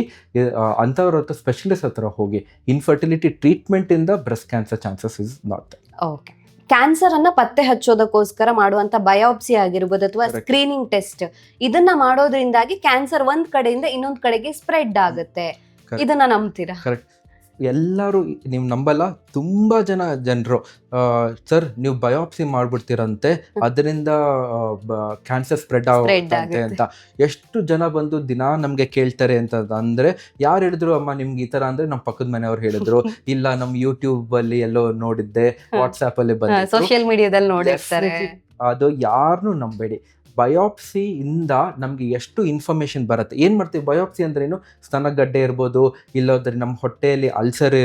ಅಂಥವ್ರ ಹತ್ರ specialist ಹತ್ರ ಹೋಗಿ infertility ಟ್ರೀಟ್ಮೆಂಟಿಂದ breast cancer chances is not okay cancer ಅನ್ನ ಪತ್ತೆ ಹಚ್ಚೋದಕ್ಕೋಸ್ಕರ ಮಾಡುವಂತ biopsy ಆಗಿರ್ಬೋದು ಅಥವಾ ಸ್ಕ್ರೀನಿಂಗ್ ಟೆಸ್ಟ್ ಇದನ್ನ ಮಾಡೋದ್ರಿಂದಾಗಿ ಕ್ಯಾನ್ಸರ್ ಒಂದ್ ಕಡೆಯಿಂದ ಇನ್ನೊಂದ್ ಕಡೆಗೆ ಸ್ಪ್ರೆಡ್ ಆಗುತ್ತೆ. ಇದನ್ನ ನಂಬ್ತೀರಾ? ಎಲ್ಲರೂ ನೀವು ನಂಬಲ್ಲ ತುಂಬ ಜನ ಜನರು. ಸರ್ ನೀವು ಬಯೋಪ್ಸಿ ಮಾಡ್ಬಿಡ್ತೀರಂತೆ. ಅದರಿಂದ ಕ್ಯಾನ್ಸರ್ ಸ್ಪ್ರೆಡ್ ಆಗುತ್ತೆ. ಅಂತ. ಎಷ್ಟು ಜನ ಬಂದು ದಿನ ನಮಗೆ ಕೇಳ್ತಾರೆ ಅಂತ ಅಂದರೆ ಯಾರು ಹೇಳಿದ್ರು ಅಮ್ಮ ನಿಮ್ಗೆ ಈ ತರ ಅಂದ್ರೆ ನಮ್ಮ ಪಕ್ಕದ ಮನೆಯವ್ರು ಹೇಳಿದ್ರು. ಇಲ್ಲ ನಮ್ಮ ಯೂಟ್ಯೂಬಲ್ಲಿ ಎಲ್ಲೋ ನೋಡಿದ್ದೆ ವಾಟ್ಸಾಪಲ್ಲಿ ಅಲ್ಲಿ ಬಂದಿತ್ತು. ಸೋಷಿಯಲ್ ಮೀಡಿಯಾದಲ್ಲಿ ನೋಡಿರ್ತಾರೆ. ಅದು ಯಾರನ್ನೂ ನಂಬೇಡಿ. ಬಯೋಪ್ಸಿ ಇಂದ ನಮಗೆ ಎಷ್ಟು ಇನ್ಫಾರ್ಮೇಷನ್ ಬರುತ್ತೆ? ಏನು ಮಾಡ್ತೀವಿ? ಬಯೋಪ್ಸಿ ಅಂದ್ರೇನು ಸ್ತನಗಡ್ಡೆ ಇರ್ಬೋದು ಇಲ್ಲೋದ್ರೆ ನಮ್ಮ ಹೊಟ್ಟೆಯಲ್ಲಿ ಅಲ್ಸರ್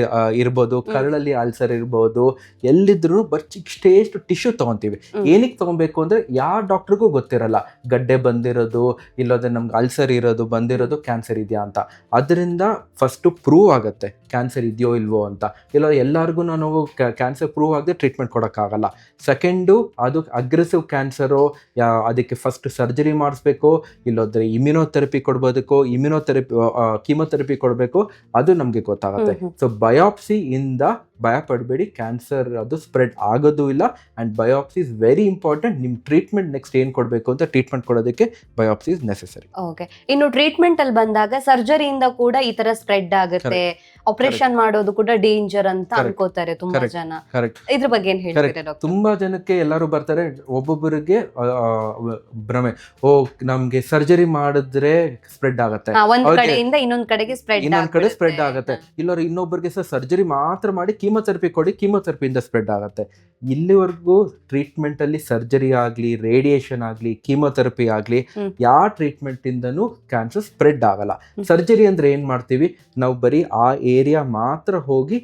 ಇರ್ಬೋದು ಕರಳಲ್ಲಿ ಅಲ್ಸರ್ ಇರ್ಬೋದು ಎಲ್ಲಿದ್ರು ಬಟ್ ಸ್ಟೇಸ್ಟ್ ಟಿಶ್ಯೂ ತೊಗೊತೀವಿ. ಏನಕ್ಕೆ ತೊಗೊಬೇಕು ಅಂದರೆ ಯಾವ ಡಾಕ್ಟ್ರಿಗೂ ಗೊತ್ತಿರಲ್ಲ. ಗಡ್ಡೆ ಬಂದಿರೋದು ಇಲ್ಲೋದ್ರೆ ನಮ್ಗೆ ಅಲ್ಸರ್ ಇರೋದು ಬಂದಿರೋದು ಕ್ಯಾನ್ಸರ್ ಇದೆಯಾ ಅಂತ. ಅದರಿಂದ ಫಸ್ಟು ಪ್ರೂವ್ ಆಗುತ್ತೆ. ಕ್ಯಾನ್ಸರ್ ಇದೆಯೋ ಇಲ್ವೋ ಅಂತ. ಇಲ್ಲ ಎಲ್ಲರಿಗೂ ನಾವು ಕ್ಯಾನ್ಸರ್ ಪ್ರೂವ್ ಆಗದೆ ಟ್ರೀಟ್ಮೆಂಟ್ ಕೊಡೋಕ್ಕಾಗಲ್ಲ. ಸೆಕೆಂಡು ಅದು ಅಗ್ರೆಸಿವ್ ಕ್ಯಾನ್ಸರು ಅದಕ್ಕೆ ಫಸ್ಟ್ ಸರ್ಜರಿ ಮಾಡಿಸ್ಬೇಕು ಇಲ್ಲೋದ್ರೆ ಇಮ್ಯುನೋಥೆರಪಿ ಕೊಡ್ಬೋದಕ್ಕೋ ಇಮ್ಯುನೋಥೆರಪಿ ಕೀಮೋಥೆರಪಿ ಕೊಡಬೇಕು ಅದು ನಮಗೆ ಗೊತ್ತಾಗುತ್ತೆ. ಸೊ ಬಯೋಪ್ಸಿ ಇಂದ ಭಯ ಪಡಬೇಡಿ ಕ್ಯಾನ್ಸರ್ ಅದು ಸ್ಪ್ರೆಡ್ ಆಗೋದು ಇಲ್ಲ and biopsy is very important ನಿಮ್ಮ ಟ್ರೀಟ್ಮೆಂಟ್ ನೆಕ್ಸ್ಟ್ ಏನು ಕೊಡಬೇಕು ಅಂತ ಟ್ರೀಟ್ಮೆಂಟ್ ಕೊಡೋದಕ್ಕೆ ಬಯೋಪ್ಸಿ ಇಸ್ ನೆಸೆಸರಿ ಓಕೆ ಇನ್ನು ಟ್ರೀಟ್ಮೆಂಟ್ ಅಲ್ಲಿ ಬಂದಾಗ ಸರ್ಜರಿಯಿಂದ ಕೂಡ ಈ ತರ ಸ್ಪ್ರೆಡ್ ಆಗುತ್ತೆ. ಆಪರೇಷನ್ ಮಾಡೋದು ಕೂಡ ಡೇಂಜರ್ ಅಂತ. ಅನ್ಕೋತಾರೆ ತುಂಬಾ ಜನ. ಕರೆಕ್ಟ್ ಇದ್ರ ಬಗ್ಗೆ ಏನ್ ಹೇಳ್ತಾರೆ ತುಂಬಾ ಜನಕ್ಕೆ ಎಲ್ಲರೂ ಬರ್ತಾರೆ ಒಬ್ಬೊಬ್ಬರಿಗೆ ಭ್ರಮೆ. ಓ ನಮ್ಗೆ ಸರ್ಜರಿ ಮಾಡಿದ್ರೆ ಸ್ಪ್ರೆಡ್ ಆಗುತ್ತೆ. ಒಂದ್ ಕಡೆಯಿಂದ ಇನ್ನೊಂದ್ ಕಡೆಗೆ ಸ್ಪ್ರೆಡ್ ಇನ್ನೊಂದ್ ಕಡೆ ಸ್ಪ್ರೆಡ್ ಆಗುತ್ತೆ. ಇಲ್ಲವ್ರು ಇನ್ನೊಬ್ಬರಿಗೆ ಸಹ ಸರ್ಜರಿ ಮಾತ್ರ ಮಾಡಿ ಕೀಮೋಥೆರಪಿ ಕೊಡಿ ಕೀಮೊಥೆರಪಿಯಿಂದ ಸ್ಪ್ರೆಡ್ ಆಗುತ್ತೆ. ಇಲ್ಲಿವರೆಗೂ ಟ್ರೀಟ್ಮೆಂಟ್ ಅಲ್ಲಿ ಸರ್ಜರಿ ಆಗಲಿ ರೇಡಿಯೇಷನ್ ಆಗಲಿ ಕೀಮೊಥೆರಪಿ ಆಗಲಿ ಯಾವ ಟ್ರೀಟ್ಮೆಂಟ್ ಇಂದನೂ ಕ್ಯಾನ್ಸರ್ ಸ್ಪ್ರೆಡ್ ಆಗಲ್ಲ. ಸರ್ಜರಿ ಅಂದ್ರೆ ಏನ್ ಮಾಡ್ತೀವಿ? ನಾವು ಬರೀ ಆ ಏರಿಯಾ ಮಾತ್ರ ಹೋಗಿ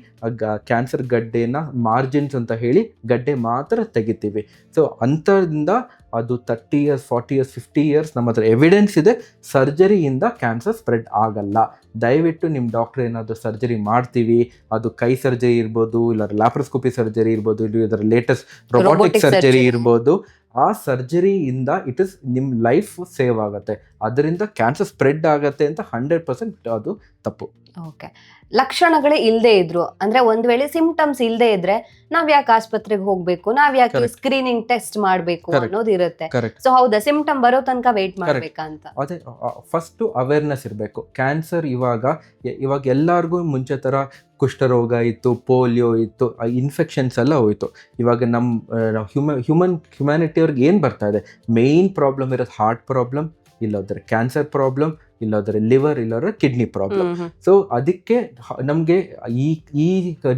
ಕ್ಯಾನ್ಸರ್ ಗಡ್ಡೆನ ಮಾರ್ಜಿನ್ಸ್ ಅಂತ ಹೇಳಿ ಗಡ್ಡೆ ಮಾತ್ರ ತೆಗಿತೀವಿ. ಸೊ ಅಂಥದ್ರಿಂದ ಅದು thirty years forty years fifty years ನಮ್ಮ ಹತ್ರ ಎವಿಡೆನ್ಸ್ ಇದೆ. ಸರ್ಜರಿಯಿಂದ ಕ್ಯಾನ್ಸರ್ ಸ್ಪ್ರೆಡ್ ಆಗಲ್ಲ. ದಯವಿಟ್ಟು ನಿಮ್ಮ ಡಾಕ್ಟರ್ ಏನಾದರೂ ಸರ್ಜರಿ ಮಾಡ್ತೀವಿ. ಅದು ಕೈ ಸರ್ಜರಿ ಇರ್ಬೋದು ಇಲ್ಲ ಲ್ಯಾಪ್ರೋಸ್ಕೋಪಿ ಸರ್ಜರಿ ಇರ್ಬೋದು ಇಲ್ಲ ಇದರ ಲೇಟೆಸ್ಟ್ ರೋಬೋಟಿಕ್ ಸರ್ಜರಿ. ಇರ್ಬೋದು. ಆ ಸರ್ಜರಿಯಿಂದ ಇಟ್ ಇಸ್ ನಿಮ್ಮ ಲೈಫ್ ಸೇವ್ ಆಗುತ್ತೆ. ಅದರಿಂದ ಕ್ಯಾನ್ಸರ್ ಸ್ಪ್ರೆಡ್ ಆಗುತ್ತೆ ಅಂತ ಹಂಡ್ರೆಡ್ ಪರ್ಸೆಂಟ್ ಅದು ತಪ್ಪು. ಓಕೆ ಲಕ್ಷಣಗಳೇ ಇಲ್ಲದೆ ಇದ್ರು. ಅಂದ್ರೆ ಒಂದ್ ವೇಳೆ ಸಿಂಪ್ಟಮ್ಸ್ ಇಲ್ಲದೆ ಇದ್ರೆ ನಾವ್ ಯಾಕೆ ಆಸ್ಪತ್ರೆಗೆ ಹೋಗ್ಬೇಕು? ನಾವ್ ಯಾಕೆ ಸ್ಕ್ರೀನಿಂಗ್ ಟೆಸ್ಟ್ ಮಾಡ್ಬೇಕು. ಅನ್ನೋದು ಇರುತ್ತೆ. ಸೊ ಹೌದಾ ಸಿಂಪ್ಟಮ್ ಬರೋ ತನಕ ವೇಟ್ ಮಾಡ್ಬೇಕಂತ ಅದೇ ಫಸ್ಟು ಅವೇರ್ನೆಸ್ ಇರಬೇಕು. ಕ್ಯಾನ್ಸರ್ ಇವಾಗ ಇವಾಗ ಎಲ್ಲರಿಗೂ ಮುಂಚೆ ಥರ ಕುಷ್ಠರೋಗ ಇತ್ತು ಪೋಲಿಯೋ ಇತ್ತು ಇನ್ಫೆಕ್ಷನ್ಸ್ ಎಲ್ಲ ಹೋಯಿತು. ಇವಾಗ ನಮ್ಮ ಹ್ಯೂಮ ಹ್ಯೂಮನ್ ಹ್ಯುಮ್ಯಾನಿಟಿಯವ್ರಿಗೆ ಏನು ಬರ್ತಾ ಇದೆ? ಮೇಯ್ನ್ ಪ್ರಾಬ್ಲಮ್ ಇರೋದು ಹಾರ್ಟ್ ಪ್ರಾಬ್ಲಮ್ ಇಲ್ಲೋದ್ರೆ ಕ್ಯಾನ್ಸರ್ ಪ್ರಾಬ್ಲಮ್ ಇಲ್ಲೋದ್ರೆ ಲಿವರ್ ಇಲ್ಲೋದ್ರೆ ಕಿಡ್ನಿ ಪ್ರಾಬ್ಲಮ್. ಸೊ ಅದಕ್ಕೆ ನಮಗೆ ಈ ಈ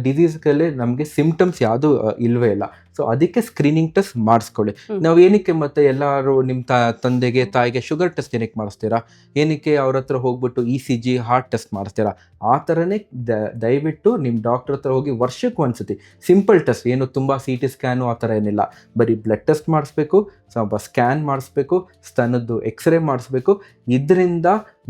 ಡಿಸೀಸ್ಗಳೇ ನಮಗೆ ಸಿಮ್ಟಮ್ಸ್ ಯಾವುದು ಇಲ್ವೇ ಇಲ್ಲ. ಸೊ ಅದಕ್ಕೆ ಸ್ಕ್ರೀನಿಂಗ್ ಟೆಸ್ಟ್ ಮಾಡಿಸ್ಕೊಳ್ಳಿ. ನಾವು ಏನಕ್ಕೆ ಮತ್ತೆ ಎಲ್ಲರೂ ನಿಮ್ಮ ತಾ ತಂದೆಗೆ ತಾಯಿಗೆ ಶುಗರ್ ಟೆಸ್ಟ್ ಏನಕ್ಕೆ ಮಾಡಿಸ್ತೀರಾ? ಏನಕ್ಕೆ ಅವ್ರ ಹತ್ರ ಹೋಗ್ಬಿಟ್ಟು E C G heart test ಮಾಡಿಸ್ತೀರಾ? ಆ ಥರನೇ ದ- ದಯವಿಟ್ಟು ನಿಮ್ಮ ಡಾಕ್ಟರ್ ಹತ್ರ ಹೋಗಿ ವರ್ಷಕ್ಕೆ ಒಂದ್ಸತಿ ಸಿಂಪಲ್ ಟೆಸ್ಟ್ ಏನು ತುಂಬ ಸಿ ಟಿ ಸ್ಕ್ಯಾನು ಆ ಥರ ಏನಿಲ್ಲ. ಬರೀ ಬ್ಲಡ್ ಟೆಸ್ಟ್ ಮಾಡಿಸ್ಬೇಕು ಸ್ವಲ್ಪ ಸ್ಕ್ಯಾನ್ ಮಾಡಿಸ್ಬೇಕು ಸ್ತನದ್ದು ಎಕ್ಸ್ರೇ ಮಾಡಿಸ್ಬೇಕು. ಇದರಿಂದ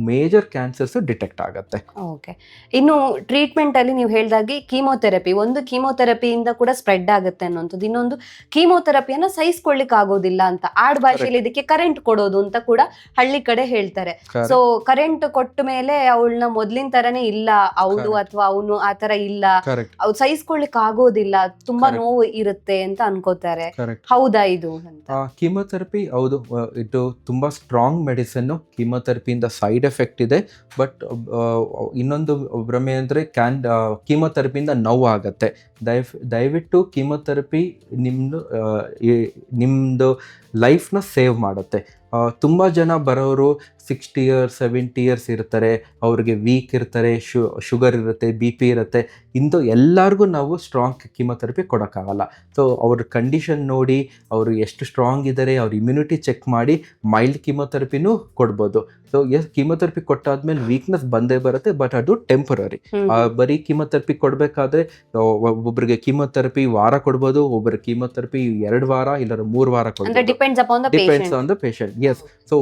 ಮೇಜರ್ ಕ್ಯಾನ್ಸರ್ಸ್ ಡಿಟೆಕ್ಟ್ ಆಗುತ್ತೆ. ಓಕೆ ಇನ್ನು ಟ್ರೀಟ್ಮೆಂಟ್ ಅಲ್ಲಿ ನೀವು ಹೇಳ್ದಾಗಿ ಕೀಮೋಥೆರಪಿ ಒಂದು ಕೀಮೋಥೆರಪಿಯಿಂದ ಕೂಡ ಸ್ಪ್ರೆಡ್ ಆಗುತ್ತೆ ಅನ್ನೋಂಥದ್ದು ಇನ್ನೊಂದು ಕೀಮೋಥೆರಪಿಯನ್ನು ಸಹಿಸ್ಕೊಳ್ಳಿಕ್ ಆಗೋದಿಲ್ಲ ಅಂತ ಆಡ್ ಭಾಷೆಯಲ್ಲಿ ಇದಕ್ಕೆ ಕರೆಂಟ್ ಕೊಡೋದು ಅಂತ ಕೂಡ ಹಳ್ಳಿ ಕಡೆ ಹೇಳ್ತಾರೆ. ಸೊ ಕರೆಂಟ್ ಕೊಟ್ಟ ಮೇಲೆ ಅವಳನ್ನ ಮೊದ್ಲಿನ ತರನೇ ಇಲ್ಲ ಅವಳು. ಅಥವಾ ಅವನು ಆ ತರ ಇಲ್ಲ. ಅವ್ರು ಸಹಿಸ್ಕೊಳ್ಳಿಕ್ ಆಗೋದಿಲ್ಲ ತುಂಬಾ. ನೋವು ಇರುತ್ತೆ ಅಂತ ಅನ್ಕೋತಾರೆ. ಹೌದಾ ಇದು ಅಂತ? ಕೀಮೋಥೆರಪಿ ಹೌದು. ಇದು ತುಂಬ ಸ್ಟ್ರಾಂಗ್ ಮೆಡಿಸನ್ನು ಕೀಮೊಥೆರಪಿಯಿಂದ ಸೈಡ್ ಎಫೆಕ್ಟ್ ಇದೆ. ಬಟ್ ಇನ್ನೊಂದು ಭ್ರಮೆ ಅಂದರೆ ಕ್ಯಾನ್ ಕೀಮೊಥೆರಪಿಯಿಂದ ನೋವು ಆಗುತ್ತೆ. ದಯ ದಯವಿಟ್ಟು ಕೀಮೊಥೆರಪಿ ನಿಮ್ಮದು ನಿಮ್ಮದು ಲೈಫ್ನ ಸೇವ್ ಮಾಡುತ್ತೆ. ತುಂಬ ಜನ ಬರೋರು ಸಿಕ್ಸ್ಟಿ ಇಯರ್ಸ್ ಸೆವೆಂಟಿ ಇಯರ್ಸ್ ಇರ್ತಾರೆ ಅವ್ರಿಗೆ ವೀಕ್ ಇರ್ತಾರೆ ಶು ಶುಗರ್ ಇರುತ್ತೆ ಬಿ ಪಿ ಇರುತ್ತೆ. ಇಂದು ಎಲ್ಲರಿಗೂ ನಾವು ಸ್ಟ್ರಾಂಗ್ ಕೀಮೊಥೆರಪಿ ಕೊಡೋಕ್ಕಾಗಲ್ಲ. ಸೊ ಅವ್ರ ಕಂಡೀಷನ್ ನೋಡಿ ಅವರು ಎಷ್ಟು ಸ್ಟ್ರಾಂಗ್ ಇದ್ದಾರೆ ಅವ್ರ ಇಮ್ಯುನಿಟಿ ಚೆಕ್ ಮಾಡಿ ಮೈಲ್ಡ್ ಕೀಮೊಥೆರಪಿನೂ ಕೊಡ್ಬೋದು. ಸೊ ಎಸ್ ಕೀಮೊಥೆರಪಿ ಕೊಟ್ಟಾದ್ಮೇಲೆ ವೀಕ್ನೆಸ್ ಬಂದೇ ಬರುತ್ತೆ ಬಟ್ ಅದು ಟೆಂಪರರಿ. ಬರೀ ಕೀಮೊಥೆರಪಿ ಕೊಡಬೇಕಾದ್ರೆ ಒಬ್ಬರಿಗೆ ಕೀಮೊಥೆರಪಿ ವಾರ ಕೊಡ್ಬೋದು ಒಬ್ಬರ ಕೀಮೋಥೆರಪಿ ಎರಡು ವಾರ ಇಲ್ಲ ಮೂರು ವಾರ ಕೊಡ್ಬೋದು. Depends on the patient yes so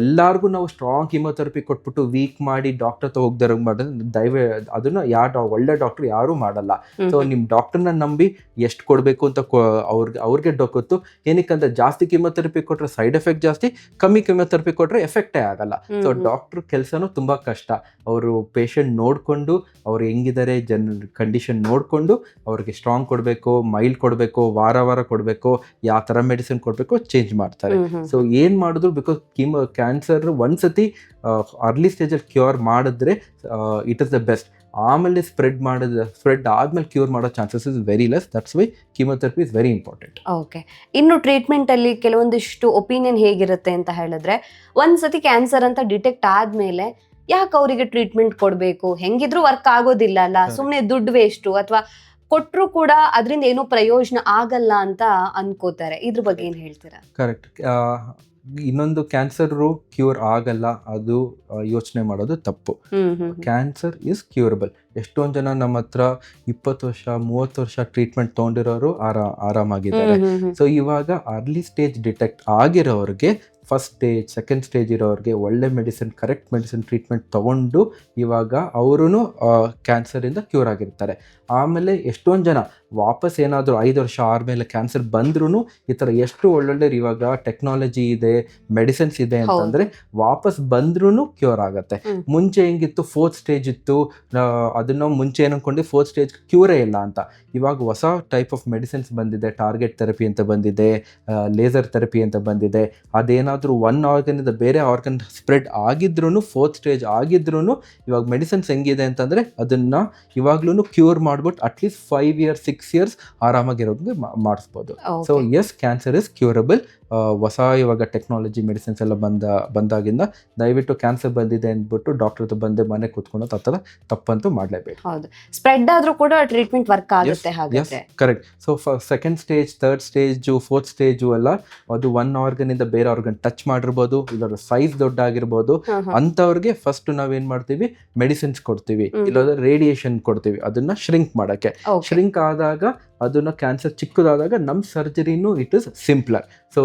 ಎಲ್ಲರಿಗೂ ನಾವು ಸ್ಟ್ರಾಂಗ್ ಕೀಮೋಥೆರಪಿ ಕೊಟ್ಬಿಟ್ಟು ವೀಕ್ ಮಾಡಿ ಡಾಕ್ಟರ್ ತಗೋಗ್ದಾರ ಹೋಗ್ದಾರ ಮಾಡೋದು ದಯವ ಅದನ್ನ ಯಾವ ಒಳ್ಳೆ ಡಾಕ್ಟರ್ ಯಾರು ಮಾಡಲ್ಲ. ಸೊ ನಿಮ್ಮ ಡಾಕ್ಟರ್ನ ನಂಬಿ ಎಷ್ಟು ಕೊಡಬೇಕು ಅಂತ ಅವ್ರಿಗೆ ಅವ್ರಿಗೆ ಡೊಕ್ಕತ್ತು ಏನಕ್ಕಂದ್ರೆ ಜಾಸ್ತಿ ಕೀಮೋಥೆರಪಿ ಕೊಟ್ಟರೆ ಸೈಡ್ ಎಫೆಕ್ಟ್ ಜಾಸ್ತಿ ಕಮ್ಮಿ ಕೀಮೋಥೆರಪಿ ಕೊಟ್ಟರೆ ಎಫೆಕ್ಟೇ ಆಗಲ್ಲ. ಸೊ ಡಾಕ್ಟರ್ ಕೆಲಸನೂ ತುಂಬಾ ಕಷ್ಟ. ಅವರು ಪೇಷಂಟ್ ನೋಡಿಕೊಂಡು ಅವ್ರು ಹೆಂಗಿದ್ದಾರೆ ಜನ ಕಂಡೀಷನ್ ನೋಡಿಕೊಂಡು ಅವ್ರಿಗೆ ಸ್ಟ್ರಾಂಗ್ ಕೊಡಬೇಕು ಮೈಲ್ ಕೊಡಬೇಕು ವಾರ ವಾರ ಕೊಡಬೇಕು ಯಾವ ಥರ ಮೆಡಿಸಿನ್ ಕೊಡಬೇಕು ಚೇಂಜ್ ಮಾಡ್ತಾರೆ. ಸೊ ಏನು ಮಾಡಿದ್ರು ಬಿಕಾಸ್ ಕೀಮೋ ಕ್ಯಾನ್ಸರ್ ಒಂದ್ಸತಿ ಅರ್ಲಿ ಸ್ಟೇಜಲ್ಲಿ ಕ್ಯೂರ್ ಮಾಡಿದ್ರೆ ಇಟ್ ಇಸ್ ದ ಬೆಸ್ಟ್ ಆಮೇಲೆ ಸ್ಪ್ರೆಡ್ ಮಾಡಿದ ಸ್ಪ್ರೆಡ್ ಆದ್ಮೇಲೆ ಕ್ಯೂರ್ ಮಾಡೋ chances is very less that's why chemotherapy is very important okay ಇನ್ನು ಟ್ರೀಟ್ಮೆಂಟ್ ಅಲ್ಲಿ ಕೆಲವೊಂದಿಷ್ಟು ಒಪಿನಿಯನ್ ಹೇಗಿರುತ್ತೆ ಅಂತ ಹೇಳಿದ್ರೆ ಒಂದ್ಸತಿ ಕ್ಯಾನ್ಸರ್ ಅಂತ ಡಿಟೆಕ್ಟ್ ಆದ್ಮೇಲೆ ಯಾಕೆ ಅವರಿಗೆ ಟ್ರೀಟ್ಮೆಂಟ್ ಕೊಡಬೇಕು? ಹೆಂಗಿದ್ರು ವರ್ಕ್ ಆಗೋದಿಲ್ಲ ಅಲ್ಲ ಸುಮ್ಮನೆ ದುಡ್ಡು ವೇಸ್ಟು ಅಥವಾ ಕೊಟ್ರು ಕೂಡ ಅದರಿಂದ ಏನೂ ಪ್ರಯೋಜನ ಆಗಲ್ಲ ಅಂತ ಅನ್ಕೋತಾರೆ. ಇದ್ರ ಬಗ್ಗೆ ಏನು ಹೇಳ್ತೀರಾ? ಕರೆಕ್ಟ್ ಇನ್ನೊಂದು ಕ್ಯಾನ್ಸರು ಕ್ಯೂರ್ ಆಗಲ್ಲ ಅದು ಯೋಚನೆ ಮಾಡೋದು ತಪ್ಪು. Cancer is curable. ಎಷ್ಟೊಂದು ಜನ ನಮ್ಮ ಹತ್ರ ಇಪ್ಪತ್ತು ವರ್ಷ ಮೂವತ್ತು ವರ್ಷ ಟ್ರೀಟ್ಮೆಂಟ್ ತೊಗೊಂಡಿರೋರು ಆರಾ ಆರಾಮಾಗಿದ್ದಾರೆ. ಸೊ ಇವಾಗ ಅರ್ಲಿ ಸ್ಟೇಜ್ ಡಿಟೆಕ್ಟ್ ಆಗಿರೋರಿಗೆ ಫಸ್ಟ್ ಸ್ಟೇಜ್ ಸೆಕೆಂಡ್ ಸ್ಟೇಜ್ ಇರೋರಿಗೆ ಒಳ್ಳೆ ಮೆಡಿಸಿನ್ ಕರೆಕ್ಟ್ ಮೆಡಿಸಿನ್ ಟ್ರೀಟ್ಮೆಂಟ್ ತಗೊಂಡು ಇವಾಗ ಅವರು ಕ್ಯಾನ್ಸರಿಂದ ಕ್ಯೂರ್ ಆಗಿರ್ತಾರೆ. ಆಮೇಲೆ ಎಷ್ಟೊಂದು ಜನ ವಾಪಸ್ ಏನಾದರೂ ಐದು ವರ್ಷ ಆದ್ಮೇಲೆ ಕ್ಯಾನ್ಸರ್ ಬಂದ್ರೂ ಈ ಥರ ಎಷ್ಟು ಒಳ್ಳೊಳ್ಳೆ ಇವಾಗ ಟೆಕ್ನಾಲಜಿ ಇದೆ ಮೆಡಿಸಿನ್ಸ್ ಇದೆ ಅಂತಂದರೆ ವಾಪಸ್ ಬಂದ್ರೂ ಕ್ಯೂರ್ ಆಗುತ್ತೆ. ಮುಂಚೆ ಹೆಂಗಿತ್ತು ಫೋರ್ತ್ ಸ್ಟೇಜ್ ಇತ್ತು ಅದನ್ನು ಮುಂಚೆ ಏನು ಅನ್ಕೊಂಡು ಫೋರ್ತ್ ಸ್ಟೇಜ್ ಕ್ಯೂರೇ ಇಲ್ಲ ಅಂತ. ಇವಾಗ ಹೊಸ ಟೈಪ್ ಆಫ್ ಮೆಡಿಸಿನ್ಸ್ ಬಂದಿದೆ ಟಾರ್ಗೆಟ್ ಥೆರಪಿ ಅಂತ ಬಂದಿದೆ ಲೇಸರ್ ಥೆರಪಿ ಅಂತ ಬಂದಿದೆ. ಅದೇನಾದರೂ ಒನ್ ಆರ್ಗನಿಂದ ಬೇರೆ ಆರ್ಗನ್ ಸ್ಪ್ರೆಡ್ ಆಗಿದ್ರೂ ಫೋರ್ತ್ ಸ್ಟೇಜ್ ಆಗಿದ್ರೂ ಇವಾಗ ಮೆಡಿಸಿನ್ಸ್ ಹೆಂಗಿದೆ ಅಂತಂದರೆ ಅದನ್ನು ಇವಾಗ್ಲೂ ಕ್ಯೂರ್ ಮಾಡ್ಬಿಟ್ಟು at least five years six years ಆರಾಮಾಗಿರೋದಕ್ಕೆ ಮಾಡಿಸ್ಬೋದು. So. Yes cancer is curable ಹೊಸ ಇವಾಗ ಟೆಕ್ನಾಲಜಿ ಮೆಡಿಸಿನ್ಸ್ ಎಲ್ಲ ಬಂದ ಬಂದಾಗಿಂದ ದಯವಿಟ್ಟು ಕ್ಯಾನ್ಸರ್ ಬಂದಿದೆ ಅಂದ್ಬಿಟ್ಟು ಡಾಕ್ಟರ್ ಹತ್ರ ಬಂದೆ ಮನೆ ಕೂತ್ಕೊಂಡು ಆ ಥರ ತಪ್ಪಂತೂ ಮಾಡಲೇಬೇಕು ಹೌದು. ಸ್ಪ್ರೆಡ್ ಆದರೂ ಕೂಡ ಟ್ರೀಟ್ಮೆಂಟ್ ವರ್ಕ್ ಆಗುತ್ತೆ yes correct so second stage third stage fourth stage ಎಲ್ಲ ಅದು ಒನ್ ಆರ್ಗನಿಂದ ಬೇರೆ ಆರ್ಗನ್ ಟಚ್ ಮಾಡಿರ್ಬೋದು ಇಲ್ಲರ ಸೈಜ್ ದೊಡ್ಡ ಆಗಿರ್ಬೋದು. ಅಂಥವ್ರಿಗೆ ಫಸ್ಟ್ ನಾವೇನು ಮಾಡ್ತೀವಿ? ಮೆಡಿಸಿನ್ಸ್ ಕೊಡ್ತೀವಿ. ಇಲ್ಲಾಂದ್ರೆ ರೇಡಿಯೇಷನ್ ಕೊಡ್ತೀವಿ. ಅದನ್ನ ಶ್ರಿಂಕ್ ಮಾಡೋಕ್ಕೆ. ಶ್ರಿಂಕ್ ಶ್ರಿಂಕ್ ಆದಾಗ ಅದನ್ನು ಕ್ಯಾನ್ಸರ್ ಚಿಕ್ಕದಾದಾಗ ನಮ್ಮ ಸರ್ಜರಿನೂ ಇಟ್ ಇಸ್ ಸಿಂಪ್ಲರ್ ಸೊ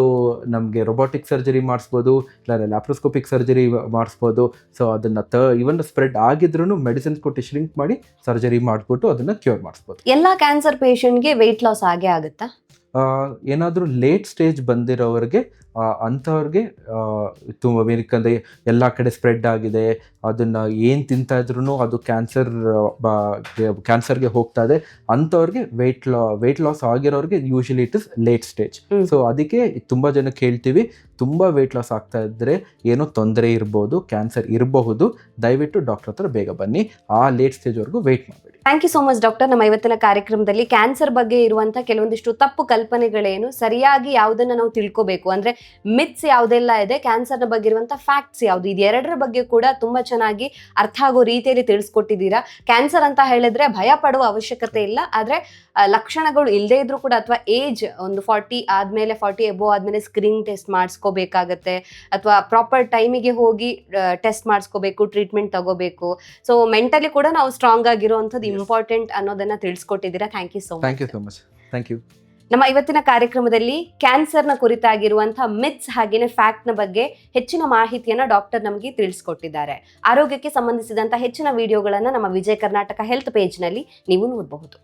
ನಮಗೆ ರೊಬೋಟಿಕ್ ಸರ್ಜರಿ ಮಾಡಿಸ್ಬೋದು ಇಲ್ಲ ಲ್ಯಾಪ್ರೋಸ್ಕೋಪಿಕ್ ಸರ್ಜರಿ ಮಾಡಿಸ್ಬೋದು. ಸೊ ಅದನ್ನು ತ ಇವನ್ ಸ್ಪ್ರೆಡ್ ಆಗಿದ್ರೂ ಮೆಡಿಸಿನ್ಸ್ ಕೊಟ್ಟು ಶ್ರಿಂಕ್ ಮಾಡಿ ಸರ್ಜರಿ ಮಾಡಿಬಿಟ್ಟು ಅದನ್ನು ಕ್ಯೂರ್ ಮಾಡಿಸ್ಬೋದು. ಎಲ್ಲ ಕ್ಯಾನ್ಸರ್ ಪೇಷಂಟ್ಗೆ ವೆಯ್ಟ್ ಲಾಸ್ ಆಗೇ ಆಗುತ್ತಾ? ಏನಾದರೂ ಲೇಟ್ ಸ್ಟೇಜ್ ಬಂದಿರೋರಿಗೆ ಆ, ಅಂಥವ್ರಿಗೆ ತುಂಬ ಬೇಕಂದರೆ ಎಲ್ಲ ಕಡೆ ಸ್ಪ್ರೆಡ್ ಆಗಿದೆ ಅದನ್ನು ಏನು ತಿಂತಾ ಇದ್ರೂ ಅದು ಕ್ಯಾನ್ಸರ್ ಕ್ಯಾನ್ಸರ್ಗೆ ಹೋಗ್ತಾ ಇದೆ ಅಂಥವ್ರಿಗೆ ವೆಯ್ಟ್ ಲಾ weight loss ಆಗಿರೋರಿಗೆ usually it is late stage. So ಅದಕ್ಕೆ ತುಂಬ ಜನಕ್ಕೆ ಹೇಳ್ತೀವಿ ತುಂಬ ವೆಯ್ಟ್ ಲಾಸ್ ಆಗ್ತಾ ಇದ್ದರೆ ಏನೋ ತೊಂದರೆ ಇರ್ಬೋದು ಕ್ಯಾನ್ಸರ್ ಇರಬಹುದು ದಯವಿಟ್ಟು ಡಾಕ್ಟರ್ ಹತ್ರ ಬೇಗ ಬನ್ನಿ ಆ ಲೇಟ್ ಸ್ಟೇಜ್ವರೆಗೂ ವೆಯ್ಟ್ ಮಾಡಬೇಡಿ thank you so much doctor ನಮ್ಮ ಇವತ್ತಿನ ಕಾರ್ಯಕ್ರಮದಲ್ಲಿ ಕ್ಯಾನ್ಸರ್ ಬಗ್ಗೆ ಇರುವಂತಹ ಕೆಲವೊಂದಿಷ್ಟು ತಪ್ಪು ಕಲ್ಪನೆಗಳೇನು, ಸರಿಯಾಗಿ ಯಾವುದನ್ನ ನಾವು ತಿಳ್ಕೋಬೇಕು? ಅಂದ್ರೆ ಮಿತ್ಸ್ ಯಾವುದೆಲ್ಲ ಇದೆ ಕ್ಯಾನ್ಸರ್ನ ಬಗ್ಗೆ ಇರುವಂತಹ ಫ್ಯಾಕ್ಟ್ಸ್ ಯಾವುದು? ಇದೆರಡರ ಬಗ್ಗೆ ಕೂಡ ತುಂಬಾ ಚೆನ್ನಾಗಿ ಅರ್ಥ ಆಗೋ ರೀತಿಯಲ್ಲಿ ತಿಳಿಸ್ಕೊಟ್ಟಿದ್ದೀರಾ? ಕ್ಯಾನ್ಸರ್ ಅಂತ ಹೇಳಿದ್ರೆ ಭಯ ಪಡುವ ಅವಶ್ಯಕತೆ ಇಲ್ಲ. ಆದ್ರೆ ಲಕ್ಷಣಗಳು ಇಲ್ಲದೇ ಇದ್ರೂ ಕೂಡ ಅಥವಾ ಏಜ್ ಒಂದು ಫಾರ್ಟಿ ಆದ್ಮೇಲೆ ಫಾರ್ಟಿ ಎಬೋ ಆದ್ಮೇಲೆ ಸ್ಕ್ರೀನ್ ಟೆಸ್ಟ್ ಮಾಡಿಸ್ಕೋಬೇಕಾಗತ್ತೆ. ಅಥವಾ ಪ್ರಾಪರ್ ಟೈಮಿಗೆ ಹೋಗಿ ಟೆಸ್ಟ್ ಮಾಡಿಸ್ಕೋಬೇಕು ಟ್ರೀಟ್ಮೆಂಟ್ ತಗೋಬೇಕು. ಸೊ ಮೆಂಟಲಿ ಕೂಡ ನಾವು ಸ್ಟ್ರಾಂಗ್ ಆಗಿರುವಂಥದ್ದು. ಇಂಪಾರ್ಟೆಂಟ್ ಅನ್ನೋದನ್ನ ತಿಳಿಸ್ಕೊಟ್ಟಿದ್ದೀರಾ? Thank you so thank much you so much thank you ನಮ್ಮ ಇವತ್ತಿನ ಕಾರ್ಯಕ್ರಮದಲ್ಲಿ ಕ್ಯಾನ್ಸರ್ನ ಕುರಿತಾಗಿರುವಂತಹ ಮಿತ್ಸ್ ಹಾಗೇನೆ ಫ್ಯಾಕ್ಟ್ನ ಬಗ್ಗೆ ಹೆಚ್ಚಿನ ಮಾಹಿತಿಯನ್ನ ಡಾಕ್ಟರ್ ನಮಗೆ ತಿಳಿಸ್ಕೊಟ್ಟಿದ್ದಾರೆ. ಆರೋಗ್ಯಕ್ಕೆ ಸಂಬಂಧಿಸಿದಂತ ಹೆಚ್ಚಿನ ವಿಡಿಯೋಗಳನ್ನ ನಮ್ಮ ವಿಜಯ ಕರ್ನಾಟಕ ಹೆಲ್ತ್ ಪೇಜ್ನಲ್ಲಿ ನೀವು ನೋಡಬಹುದು.